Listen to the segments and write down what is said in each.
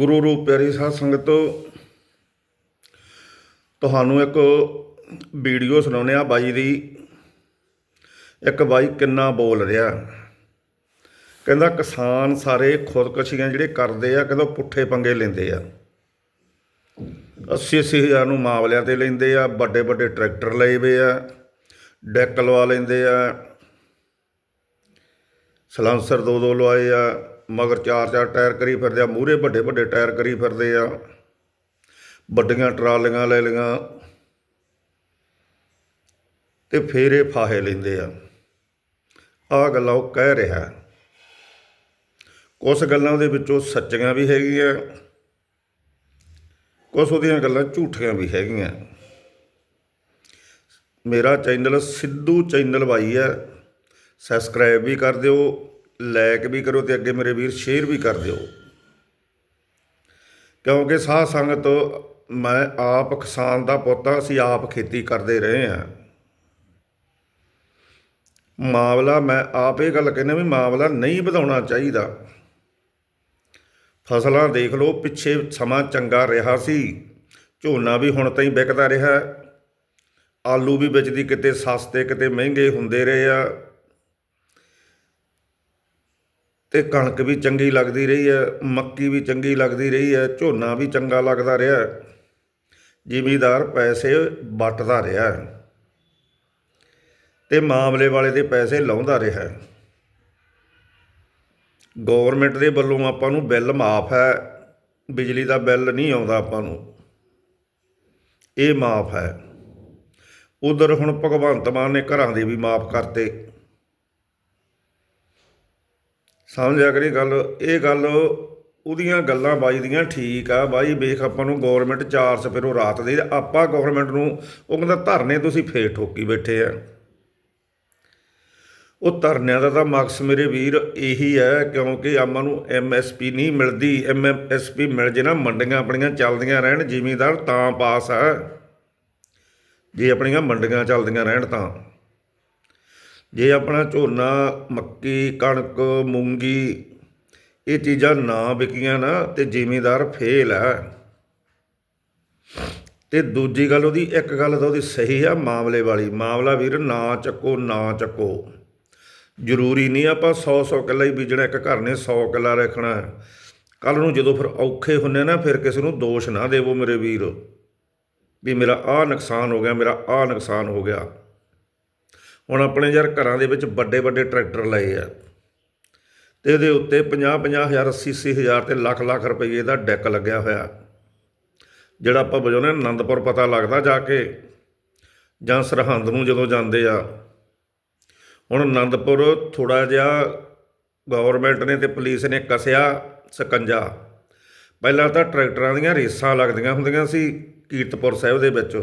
ਗੁਰੂ ਰੂਪ ਪਿਆਰੀ ਸਾਧ ਸੰਗਤੋ, ਤੁਹਾਨੂੰ ਇੱਕ ਵੀਡੀਓ ਸੁਣਾਉਂਦੇ ਆ ਬਾਈ ਦੀ। ਇੱਕ ਬਾਈ ਕਿੰਨਾ ਬੋਲ ਰਿਹਾ। ਕਹਿੰਦਾ ਕਿਸਾਨ ਸਾਰੇ ਖੁਦਕਸ਼ੀਆਂ ਜਿਹੜੇ ਕਰਦੇ ਆ ਕਹਿੰਦਾ ਪੁੱਠੇ ਪੰਗੇ ਲੈਂਦੇ ਆ। 80 ਅੱਸੀ ਹਜ਼ਾਰ ਨੂੰ ਮਾਮਲਿਆਂ ਤੇ ਲੈਂਦੇ ਆ ਵੱਡੇ ਵੱਡੇ ਟਰੈਕਟਰ ਲਏ ਵੇ ਆ, ਡੈਕ ਲਵਾ ਲੈਂਦੇ ਆ, ਸਲਾਂਸਰ ਦੋ ਦੋ ਲਵਾਏ ਆ। ਮਗਰ ਚਾਰ ਚਾਰ ਟਾਇਰ ਕਰੀ ਫਿਰਦੇ ਆ, ਮੂਹਰੇ ਵੱਡੇ ਵੱਡੇ ਟਾਇਰ ਕਰੀ ਫਿਰਦੇ ਆ। ਵੱਡੀਆਂ ਟਰਾਲੀਆਂ ਲੈ ਲਈਆਂ ਤੇ ਫੇਰ ਇਹ ਫਾਹੇ ਲੈਂਦੇ ਆ। ਆ ਗੱਲਾਂ ਉਹ ਕਹਿ ਰਿਹਾ ਕੁਝ ਗੱਲਾਂ ਦੇ ਵਿੱਚੋਂ ਸੱਚੀਆਂ ਵੀ ਹੈਗੀਆਂ ਕੁਝ ਉਹਦੀਆਂ ਗੱਲਾਂ ਝੂਠੀਆਂ ਵੀ ਹੈਗੀਆਂ। ਮੇਰਾ ਚੈਨਲ ਸਿੱਧੂ ਚੈਨਲ ਬਾਈ ਹੈ, ਸਬਸਕ੍ਰਾਈਬ ਵੀ ਕਰ ਦਿਓ। ਲਾਈਕ ਵੀ ਕਰੋ ਤੇ ਅੱਗੇ ਮੇਰੇ ਵੀਰ ਸ਼ੇਅਰ ਵੀ ਕਰ ਦਿਓ। ਕਿਉਂਕਿ ਸਾਧ ਸੰਗਤ, ਮੈਂ ਆਪ ਕਿਸਾਨ ਦਾ ਪੁੱਤ ਹਾਂ, ਅਸੀਂ ਆਪ ਖੇਤੀ ਕਰਦੇ ਰਹੇ ਹਾਂ। ਮਾਮਲਾ, ਮੈਂ ਆਪ ਇਹ ਗੱਲ ਕਹਿੰਦਾ ਵੀ ਮਾਮਲਾ ਨਹੀਂ ਵਧਾਉਣਾ ਚਾਹੀਦਾ। ਫਸਲਾਂ ਦੇਖ ਲਓ, ਪਿੱਛੇ ਸਮਾਂ ਚੰਗਾ ਰਿਹਾ ਸੀ। ਝੋਨਾ ਵੀ ਹੁਣ ਤਾਈਂ ਵਿਕਦਾ ਰਿਹਾ। ਆਲੂ ਵੀ ਵਿੱਚ ਦੀ ਕਿਤੇ ਸਸਤੇ, ਕਿਤੇ ਮਹਿੰਗੇ ਹੁੰਦੇ ਰਹੇ ਆ। ਅਤੇ ਕਣਕ ਵੀ ਚੰਗੀ ਲੱਗਦੀ ਰਹੀ ਹੈ, ਮੱਕੀ ਵੀ ਚੰਗੀ ਲੱਗਦੀ ਰਹੀ ਹੈ, ਝੋਨਾ ਵੀ ਚੰਗਾ ਲੱਗਦਾ ਰਿਹਾ ਜ਼ਿਮੀਦਾਰ ਪੈਸੇ ਵੱਟਦਾ ਰਿਹਾ ਤੇ ਮਾਮਲੇ ਵਾਲੇ ਦੇ ਪੈਸੇ ਲਾਉਂਦਾ ਰਿਹਾ ਗਵਰਨਮੈਂਟ ਦੇ ਵੱਲੋਂ ਆਪਾਂ ਨੂੰ ਬਿੱਲ ਮਾਫ ਹੈ, ਬਿਜਲੀ ਦਾ ਬਿੱਲ ਨਹੀਂ ਆਉਂਦਾ ਆਪਾਂ ਨੂੰ। ਇਹ ਮਾਫ ਹੈ। ਉਧਰ ਹੁਣ ਭਗਵੰਤ ਮਾਨ ਨੇ ਘਰਾਂ ਦੇ ਵੀ ਮਾਫ ਕਰਤੇ। ਸਮਝਿਆ ਕਰੀ ਗੱਲ, ਇਹ ਗੱਲ ਉਹਦੀਆਂ ਗੱਲਾਂ ਬਾਈ ਦੀਆਂ ਠੀਕ ਆ। ਬਾਈ ਵੇਖ ਆਪਾਂ ਨੂੰ ਗਵਰਨਮੈਂਟ ਚਾਰ ਸਪੇਰੋ ਰਾਤ ਦੇ, ਆਪਾਂ ਗਵਰਨਮੈਂਟ ਨੂੰ ਉਹ ਕਹਿੰਦਾ ਧਰਨੇ ਤੁਸੀਂ ਫੇਰ ਠੋਕੀ ਬੈਠੇ ਆ। ਉਹ ਧਰਨਿਆਂ ਦਾ ਤਾਂ ਮਕਸ ਮੇਰੇ ਵੀਰ ਇਹੀ ਹੈ ਕਿਉਂਕਿ ਆਪਾਂ ਨੂੰ ਐਮਐਸਪੀ ਨਹੀਂ ਮਿਲਦੀ ਐਮਐਸਪੀ ਮਿਲ ਜੇ ਨਾ, ਮੰਡੀਆਂ ਆਪਣੀਆਂ ਚੱਲਦੀਆਂ ਰਹਿਣ, ਜ਼ਿਮੀਂਦਾਰ ਤਾਂ ਪਾਸ ਆ। ਜੇ ਆਪਣੀਆਂ ਮੰਡੀਆਂ ਚੱਲਦੀਆਂ ਰਹਿਣ ਤਾਂ। ਜੇ ਆਪਣਾ ਝੋਨਾ, ਮੱਕੀ, ਕਣਕ, ਮੂੰਗੀ, ਇਹ ਚੀਜ਼ਾਂ ਨਾ ਵਿਕੀਆਂ ਨਾ ਤੇ ਜ਼ਿਮੀਂਦਾਰ ਫੇਲ ਹੈ। ਤੇ ਦੂਜੀ ਗੱਲ ਉਹਦੀ, ਇੱਕ ਗੱਲ ਤਾਂ ਉਹਦੀ ਸਹੀ ਆ ਮਾਮਲੇ ਵਾਲੀ। ਮਾਮਲਾ ਵੀਰ ਨਾ ਚੱਕੋ ਨਾ ਚੱਕੋ। ਜ਼ਰੂਰੀ ਨਹੀਂ ਆਪਾਂ 100 100 ਕਿੱਲਾ ਹੀ ਬੀਜਣਾ, ਇੱਕ ਘਰ ਨੇ 100 ਕਿੱਲਾ ਰੱਖਣਾ। ਕੱਲ ਨੂੰ ਜਦੋਂ ਫਿਰ ਔਖੇ ਹੁੰਨੇ ਨਾ, ਫਿਰ ਕਿਸੇ ਨੂੰ ਦੋਸ਼ ਨਾ ਦੇਵੋ ਮੇਰੇ ਵੀਰ। ਵੀ ਮੇਰਾ ਆਹ ਨੁਕਸਾਨ ਹੋ ਗਿਆ, ਮੇਰਾ ਆਹ ਨੁਕਸਾਨ ਹੋ ਗਿਆ। ਹੁਣ ਆਪਣੇ ਯਾਰ ਘਰਾਂ ਦੇ ਵਿੱਚ ਵੱਡੇ ਵੱਡੇ ਟਰੈਕਟਰ ਲਏ ਆ। ਤੇ ਇਹਦੇ ਉੱਤੇ 50 50 ਹਜ਼ਾਰ 80 80 ਹਜ਼ਾਰ ਤੇ ਲੱਖ ਲੱਖ ਰੁਪਏ ਦਾ ਡੈਕ ਲੱਗਿਆ ਹੋਇਆ। ਜਿਹੜਾ ਆਪਾਂ ਵਜਾਉਂਦੇ ਹਾਂ, ਆਨੰਦਪੁਰ ਪਤਾ ਲੱਗਦਾ ਜਾ ਕੇ, ਜਾਂ ਸਰਹੰਦ ਨੂੰ ਜਦੋਂ ਜਾਂਦੇ ਆ। ਹੁਣ ਆਨੰਦਪੁਰ ਥੋੜਾ ਜਿਹਾ ਗਵਰਨਮੈਂਟ ਨੇ ਤੇ ਪੁਲਿਸ ਨੇ ਕਸਿਆ ਸਕੰਜਾ। ਪਹਿਲਾਂ ਤਾਂ ਟਰੈਕਟਰਾਂ ਦੀਆਂ ਰੇਸਾਂ ਲੱਗਦੀਆਂ ਹੁੰਦੀਆਂ ਸੀ ਕੀਰਤਪੁਰ ਸਾਹਿਬ ਦੇ ਵਿੱਚ।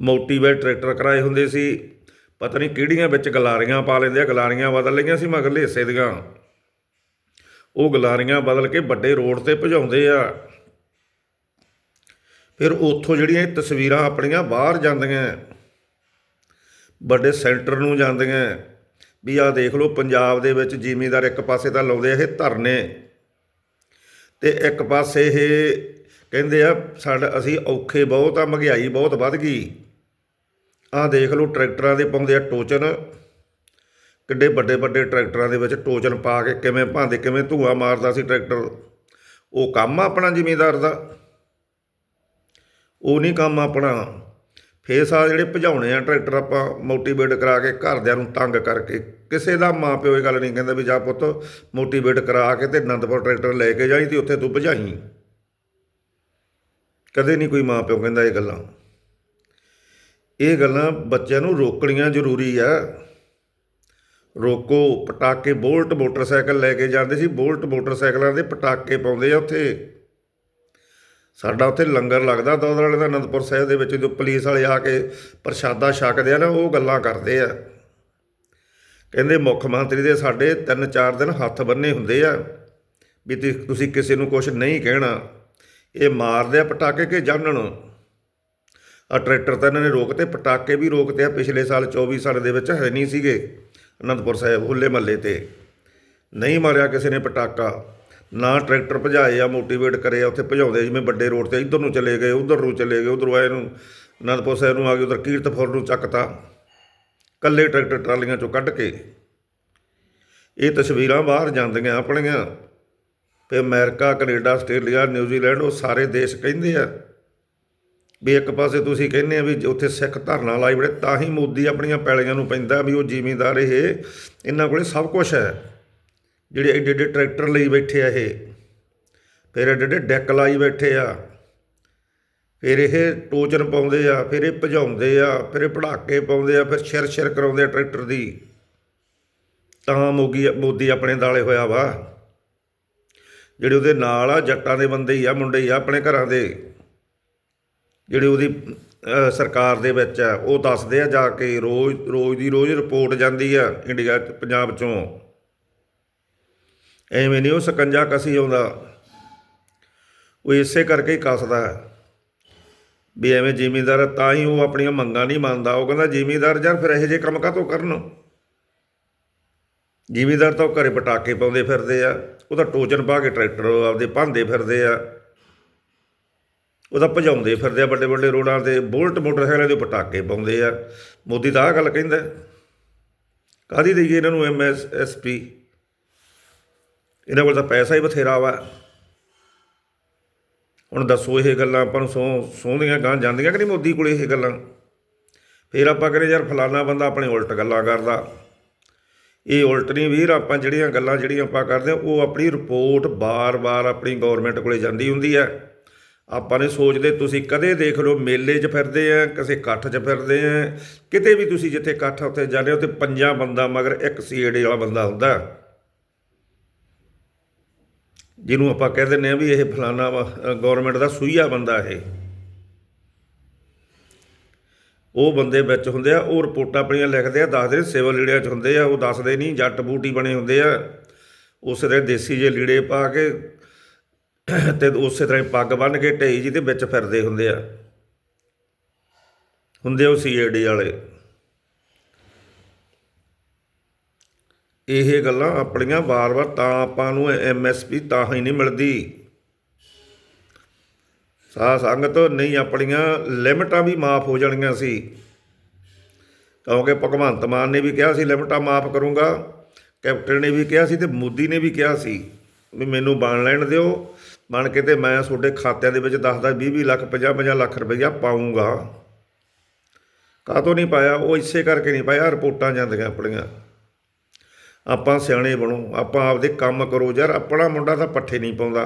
ਮੋਟੀਵੇਟ ਟਰੈਕਟਰ ਕਰਾਏ ਹੁੰਦੇ ਸੀ। ਪਤਾ ਨਹੀਂ ਕਿਹੜੀਆਂ ਵਿੱਚ ਗਲਾਰੀਆਂ ਪਾ ਲੈਂਦੇ ਆ, ਗਲਾਰੀਆਂ ਬਦਲ ਲਈਆਂ ਸੀ ਮਗਰਲੇ ਹਿੱਸੇ ਦੀਆਂ। ਉਹ ਗਲਾਰੀਆਂ ਬਦਲ ਕੇ ਵੱਡੇ ਰੋਡ ਤੇ ਭਜਾਉਂਦੇ ਆ। ਫਿਰ ਉੱਥੋਂ ਜਿਹੜੀਆਂ ਤਸਵੀਰਾਂ ਆਪਣੀਆਂ ਬਾਹਰ ਜਾਂਦੀਆਂ, ਵੱਡੇ ਸੈਂਟਰ ਨੂੰ ਜਾਂਦੀਆਂ। ਵੀ ਆਹ ਦੇਖ ਲਓ, ਪੰਜਾਬ ਦੇ ਵਿੱਚ ਜ਼ਿਮੀਂਦਾਰ ਇੱਕ ਪਾਸੇ ਤਾਂ ਲਾਉਂਦੇ ਇਹ ਧਰਨੇ। ਤੇ ਇੱਕ ਪਾਸੇ ਇਹ ਕਹਿੰਦੇ ਆ, ਸਾਡਾ ਅਸੀਂ ਔਖੇ ਬਹੁਤ ਆ, ਮਹਿੰਗਾਈ ਬਹੁਤ ਵੱਧ ਗਈ। ਆਹ ਦੇਖ ਲਓ ਟਰੈਕਟਰਾਂ ਦੇ ਪਾਉਂਦੇ ਆ ਟੋਚਨ। ਕਿੱਡੇ ਵੱਡੇ ਵੱਡੇ ਟਰੈਕਟਰਾਂ ਦੇ ਵਿੱਚ ਟੋਚਨ ਪਾ ਕੇ ਕਿਵੇਂ ਭਾਂਦੇ, ਕਿਵੇਂ ਧੂਆ ਮਾਰਦਾ ਸੀ ਟਰੈਕਟਰ। ਉਹ ਕੰਮ ਆ ਆਪਣਾ ਜ਼ਿਮੀਂਦਾਰ ਦਾ। ਉਹ ਨਹੀਂ ਕੰਮ ਆਪਣਾ। ਫੇਸ ਆ ਜਿਹੜੇ ਭਜਾਉਣੇ ਆ ਟਰੈਕਟਰ ਆਪਾਂ ਮੋਟੀਵੇਟ ਕਰਾ ਕੇ ਘਰਦਿਆਂ ਨੂੰ ਤੰਗ ਕਰਕੇ। ਕਿਸੇ ਦਾ ਮਾਂ ਪਿਓ ਇਹ ਗੱਲ ਨਹੀਂ ਕਹਿੰਦਾ ਵੀ ਜਾ ਪੁੱਤ, ਮੋਟੀਵੇਟ ਕਰਾ ਕੇ ਤੇ ਆਨੰਦਪੁਰ ਟਰੈਕਟਰ ਲੈ ਕੇ ਜਾਈ ਤੇ ਉੱਥੇ ਤੂੰ ਭਜਾਈ। ਕਦੇ ਨਹੀਂ ਕੋਈ ਮਾਂ ਪਿਓ ਕਹਿੰਦਾ ਇਹ ਗੱਲਾਂ। ਇਹ ਗੱਲਾਂ ਬੱਚਿਆਂ ਨੂੰ ਰੋਕਣੀਆਂ ਜ਼ਰੂਰੀ ਆ। ਰੋਕੋ, ਪਟਾਕੇ, ਬੋਲਟ ਮੋਟਰਸਾਈਕਲ ਲੈ ਕੇ ਜਾਂਦੇ ਸੀ। ਬੋਲਟ ਮੋਟਰਸਾਈਕਲਾਂ ਦੇ ਪਟਾਕੇ ਪਾਉਂਦੇ ਆ ਉੱਥੇ। ਸਾਡਾ ਉੱਥੇ ਲੰਗਰ ਲੱਗਦਾ ਦੌਦ ਵਾਲੇ ਦਾ ਅਨੰਦਪੁਰ ਸਾਹਿਬ ਦੇ ਵਿੱਚ ਜੋ ਪੁਲਿਸ ਵਾਲੇ ਆ ਕੇ ਪ੍ਰਸ਼ਾਦਾ ਛਕਦੇ ਆ ਨਾ, ਉਹ ਗੱਲਾਂ ਕਰਦੇ ਆ। ਕਹਿੰਦੇ ਮੁੱਖ ਮੰਤਰੀ ਦੇ ਸਾਡੇ 3-4 ਦਿਨ ਹੱਥ ਬੰਨੇ ਹੁੰਦੇ ਆ ਵੀ ਤੁ- ਤੁਸੀਂ ਕਿਸੇ ਨੂੰ ਕੁਝ ਨਹੀਂ ਕਹਿਣਾ। ਇਹ ਮਾਰਦੇ ਆ ਪਟਾਕੇ ਕੇ ਜਾਣਣ ਆ ਟਰੈਕਟਰ ਤਾਂ ਇਹਨਾਂ ਨੇ ਰੋਕਤੇ, ਪਟਾਕੇ ਵੀ ਰੋਕਤੇ ਆ, ਪਿਛਲੇ ਸਾਲ 24 ਸਾਲ ਦੇ ਵਿੱਚ ਹੈ ਨਹੀਂ ਸੀਗੇ ਅਨੰਦਪੁਰ ਸਾਹਿਬ ਹੁੱਲੇ ਮੱਲੇ ਤੇ। ਨਹੀਂ ਮਾਰਿਆ ਕਿਸੇ ਨੇ ਪਟਾਕਾ, ਨਾ ਟਰੈਕਟਰ ਭਜਾਏ ਆ, ਮੋਟੀਵੇਟ ਕਰੇ ਆ, ਉੱਥੇ ਭਜਾਉਂਦੇ ਜਿਵੇਂ ਵੱਡੇ ਰੋਡ ਤੇ ਇੱਧਰ ਨੂੰ ਚਲੇ ਗਏ, ਉੱਧਰ ਨੂੰ ਚਲੇ ਗਏ, ਉੱਧਰੋਂ ਆਏ ਨੂੰ, ਅਨੰਦਪੁਰ ਸਾਹਿਬ ਨੂੰ ਆ ਕੇ ਉਧਰ ਕੀਰਤਪੁਰ ਨੂੰ ਚੱਕਤਾ। ਕੱਲੇ ਟਰੈਕਟਰ ਟਰਾਲੀਆਂ ਚੋਂ ਕੱਢ ਕੇ ਇਹ ਤਸਵੀਰਾਂ ਬਾਹਰ ਜਾਂਦੀਆਂ ਆਪਣੀਆਂ। ਤੇ ਅਮਰੀਕਾ, ਕੈਨੇਡਾ, ਆਸਟ੍ਰੇਲੀਆ, ਨਿਊਜ਼ੀਲੈਂਡ, ਉਹ ਸਾਰੇ ਦੇਸ਼ ਕਹਿੰਦੇ ਆ ਵੀ ਇੱਕ ਪਾਸੇ ਤੁਸੀਂ ਕਹਿੰਦੇ ਆ ਵੀ ਉੱਥੇ ਸਿੱਖ ਧਰਨਾ ਲਾਈ ਬੜੇ ਤਾਂ ਹੀ ਮੋਦੀ ਆਪਣੀਆਂ ਪੈਲੀਆਂ ਨੂੰ ਪੈਂਦਾ ਵੀ ਉਹ ਜ਼ਿਮੀਂਦਾਰ ਇਹ, ਇਹਨਾਂ ਕੋਲੇ ਸਭ ਕੁਝ ਹੈ। ਜਿਹੜੇ ਐਡੇ ਐਡੇ ਟਰੈਕਟਰ ਲਈ ਬੈਠੇ ਆ ਇਹ, ਫਿਰ ਐਡੇ ਐਡੇ ਡੈਕ ਲਾਈ ਬੈਠੇ ਆ। ਫਿਰ ਇਹ ਟੋਚਨ ਪਾਉਂਦੇ ਆ, ਫਿਰ ਇਹ ਭਜਾਉਂਦੇ ਆ, ਫਿਰ ਇਹ ਪੜਾਕੇ ਪਾਉਂਦੇ ਆ, ਫਿਰ ਛਿਰ ਛਿਰ ਕਰਾਉਂਦੇ ਆ ਟਰੈਕਟਰ ਦੀ। ਤਾਂ ਮੋਗੀ, ਮੋਦੀ ਆਪਣੇ ਦਾਲੇ ਹੋਇਆ ਵਾ। ਜਿਹੜੇ ਉਹਦੇ ਨਾਲ ਆ, ਜੱਟਾਂ ਦੇ ਬੰਦੇ ਹੀ ਆ, ਮੁੰਡੇ ਹੀ ਆ ਆਪਣੇ ਘਰਾਂ ਦੇ। ਜਿਹੜੇ ਉਹਦੀ ਸਰਕਾਰ ਦੇ ਵਿੱਚ ਆ, ਉਹ ਦੱਸਦੇ ਆ ਜਾ ਕੇ ਰੋਜ਼ ਰੋਜ਼ ਦੀ ਰੋਜ਼ ਰਿਪੋਰਟ ਜਾਂਦੀ ਆ ਇੰਡੀਆ ਪੰਜਾਬ ਚੋਂ। ਐਵੇਂ ਨਹੀਂ ਉਹ ਸਕੰਜਾ ਕਸੀ ਆਉਂਦਾ। ਉਹ ਇਸੇ ਕਰਕੇ ਹੀ ਕੱਸਦਾ। ਹੈ ਵੀ ਐਵੇਂ ਜ਼ਿਮੀਂਦਾਰ ਤਾਂ ਹੀ ਉਹ ਆਪਣੀਆਂ ਮੰਗਾਂ ਨਹੀਂ ਮੰਨਦਾ। ਉਹ ਕਹਿੰਦਾ ਜ਼ਿਮੀਂਦਾਰ ਜਾਂ ਫਿਰ ਇਹੋ ਜਿਹੇ ਕੰਮ ਕਾਹਤੋਂ ਕਰਨ? ਜ਼ਿਮੀਂਦਾਰ ਤਾਂ ਉਹ ਘਰੇ ਪਟਾਕੇ ਪਾਉਂਦੇ ਫਿਰਦੇ ਆ। ਉਹ ਤਾਂ ਟੋਚਨ ਪਾ ਕੇ ਟਰੈਕਟਰ, ਆਪਦੇ ਭਾਂਦੇ ਫਿਰਦੇ ਆ। ਉਹ ਤਾਂ ਭਜਾਉਂਦੇ ਫਿਰਦੇ ਆ ਵੱਡੇ ਵੱਡੇ ਰੋਡਾਂ ਤੇ, ਬੁਲਟ ਮੋਟਰਸਾਈਕਲਾਂ ਦੇ ਪਟਾਕੇ ਪਾਉਂਦੇ ਆ। ਮੋਦੀ ਤਾਂ ਆਹ ਗੱਲ ਕਹਿੰਦਾ ਕਾਦੀ ਦੇਈਏ ਇਹਨਾਂ ਨੂੰ ਐਮਐਸਐਸਪੀ ਇਹਨਾਂ ਕੋਲ ਤਾਂ ਪੈਸਾ ਹੀ ਬਥੇਰਾ ਵਾ। ਹੁਣ ਦੱਸੋ ਇਹ ਗੱਲਾਂ ਆਪਾਂ ਨੂੰ ਸੌ ਸੌਂਦੀਆਂ ਗਾਂ ਜਾਂਦੀਆਂ ਕਿ ਨਹੀਂ ਮੋਦੀ ਕੋਲੇ ਇਹ ਗੱਲਾਂ? ਫਿਰ ਆਪਾਂ ਕਹਿੰਦੇ ਯਾਰ ਫਲਾਨਾ ਬੰਦਾ ਆਪਣੇ ਉਲਟ ਗੱਲਾਂ ਕਰਦਾ। ਇਹ ਉਲਟ ਨਹੀਂ ਵੀਰ, ਆਪਾਂ ਜਿਹੜੀਆਂ ਗੱਲਾਂ ਜਿਹੜੀਆਂ ਆਪਾਂ ਕਰਦੇ ਹਾਂ, ਉਹ ਆਪਣੀ ਰਿਪੋਰਟ ਬਾਰ-ਬਾਰ ਆਪਣੀ ਗਵਰਨਮੈਂਟ ਕੋਲੇ ਜਾਂਦੀ ਹੁੰਦੀ ਹੈ। ਆਪਾਂ ਨੇ ਸੋਚਦੇ, ਤੁਸੀਂ ਕਦੇ ਦੇਖ ਲਓ, ਮੇਲੇ 'ਚ ਫਿਰਦੇ ਆ, ਕਿਸੇ ਇਕੱਠ 'ਚ ਫਿਰਦੇ ਆ। ਕਿਤੇ ਵੀ ਤੁਸੀਂ ਜਿੱਥੇ ਇਕੱਠ ਆ, ਉੱਥੇ ਜਾਂਦੇ ਹੋ ਤੇ ਪੰਜਾਂ ਬੰਦਾ ਮਗਰ ਇੱਕ ਸੀੜੇ ਵਾਲਾ ਬੰਦਾ ਹੁੰਦਾ। ਜਿਹਨੂੰ ਆਪਾਂ ਕਹਿ ਦਿੰਦੇ ਆ ਵੀ ਇਹ ਫਲਾਨਾ ਗਵਰਨਮੈਂਟ ਦਾ ਸੂਈਆ ਬੰਦਾ ਇਹ। ਉਹ ਬੰਦੇ ਵਿੱਚ ਹੁੰਦੇ ਆ, ਉਹ ਰਿਪੋਰਟਾਂ ਆਪਣੀਆਂ ਲਿਖਦੇ ਆ, ਦੱਸਦੇ ਸਿਵਲ ਲੀੜਿਆਂ 'ਚ ਹੁੰਦੇ ਆ, ਉਹ ਦੱਸਦੇ ਨਹੀਂ, ਜੱਟ ਬੂਟੀ ਬਣੇ ਹੁੰਦੇ ਆ। ਉਸ ਦੇ ਦੇਸੀ ਜੇ ਲੀੜੇ ਪਾ ਕੇ ਤੇ ਉਸੇ ਤਰ੍ਹਾਂ ਹੀ ਪੱਗ ਬੰਨ੍ਹ ਕੇ ਢਈ ਜੀ ਦੇ ਵਿੱਚ ਫਿਰਦੇ ਹੁੰਦੇ ਆ। ਹੁੰਦੇ ਉਹ ਸੀਏਡੀ ਵਾਲੇ। ਇਹ ਗੱਲਾਂ ਆਪਣੀਆਂ ਵਾਰ-ਵਾਰ ਤਾਂ ਆਪਾਂ ਨੂੰ ਐਮਐਸਪੀ ਤਾਂ ਹੀ ਨਹੀਂ ਮਿਲਦੀ। ਸਾਧ ਸੰਗਤ ਨਹੀਂ ਆਪਣੀਆਂ ਲਿਮਟਾਂ ਵੀ ਮਾਫ ਹੋ ਜਾਣੀਆਂ ਸੀ। ਕਿਉਂਕਿ ਭਗਵੰਤ ਮਾਨ ਨੇ ਵੀ ਕਿਹਾ ਸੀ, ਲਿਮਟਾਂ ਮਾਫ ਕਰੂੰਗਾ। ਕੈਪਟਨ ਨੇ ਵੀ ਕਿਹਾ ਸੀ ਤੇ ਮੋਦੀ ਨੇ ਵੀ ਕਿਹਾ ਸੀ ਵੀ ਮੈਨੂੰ ਬਣ ਲੈਣ ਦਿਓ। ਬਣ ਕੇ ਤੇ ਮੈਂ ਤੁਹਾਡੇ ਖਾਤਿਆਂ ਦੇ ਵਿੱਚ 10-10 20-20 ਲੱਖ 50-50 ਲੱਖ ਰੁਪਈਆ ਪਾਉਂਗਾ ਕਾਹਤੋਂ ਨਹੀਂ ਪਾਇਆ? ਉਹ ਇਸੇ ਕਰਕੇ ਨਹੀਂ ਪਾਇਆ, ਰਿਪੋਰਟਾਂ ਜਾਂਦੀਆਂ ਆਪਣੀਆਂ। ਆਪਾਂ ਸਿਆਣੇ ਬਣੋ, ਆਪਾਂ ਆਪਦੇ ਕੰਮ ਕਰੋ। ਯਾਰ ਆਪਣਾ ਮੁੰਡਾ ਤਾਂ ਪੱਠੇ ਨਹੀਂ ਪਾਉਂਦਾ,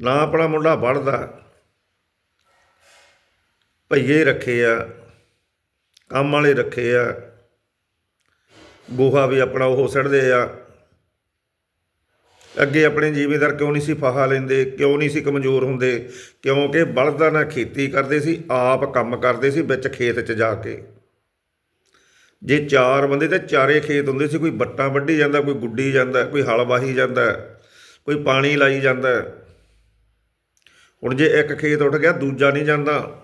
ਨਾ ਆਪਣਾ ਮੁੰਡਾ ਵੜਦਾ। ਭਈਏ ਰੱਖੇ ਆ, ਕੰਮ ਵਾਲੇ ਰੱਖੇ ਆ। ਗੋਹਾ ਵੀ ਆਪਣਾ ਉਹ ਸੜਦੇ ਆ। ਅੱਗੇ ਆਪਣੇ ਜ਼ਿਮੀਂਦਾਰ ਕਿਉਂ ਨਹੀਂ ਸੀ ਫਾਹਾ ਲੈਂਦੇ, ਕਿਉਂ ਨਹੀਂ ਸੀ ਕਮਜ਼ੋਰ ਹੁੰਦੇ? ਕਿਉਂਕਿ ਬਲਦਾਂ ਨਾਲ ਖੇਤੀ ਕਰਦੇ ਸੀ, ਆਪ ਕੰਮ ਕਰਦੇ ਸੀ ਵਿੱਚ ਖੇਤ 'ਚ ਜਾ ਕੇ। ਜੇ ਚਾਰ ਬੰਦੇ ਤੇ ਚਾਰੇ ਖੇਤ ਹੁੰਦੇ ਸੀ, ਕੋਈ ਬੱਟਾਂ ਵੱਢੀ ਜਾਂਦਾ, ਕੋਈ ਗੁੱਡੀ ਜਾਂਦਾ, ਕੋਈ ਹਲ ਵਾਹੀ ਜਾਂਦਾ, ਕੋਈ ਪਾਣੀ ਲਾਈ ਜਾਂਦਾ। ਹੁਣ ਜੇ ਇੱਕ ਖੇਤ ਉੱਠ ਗਿਆ, ਦੂਜਾ ਨਹੀਂ ਜਾਂਦਾ।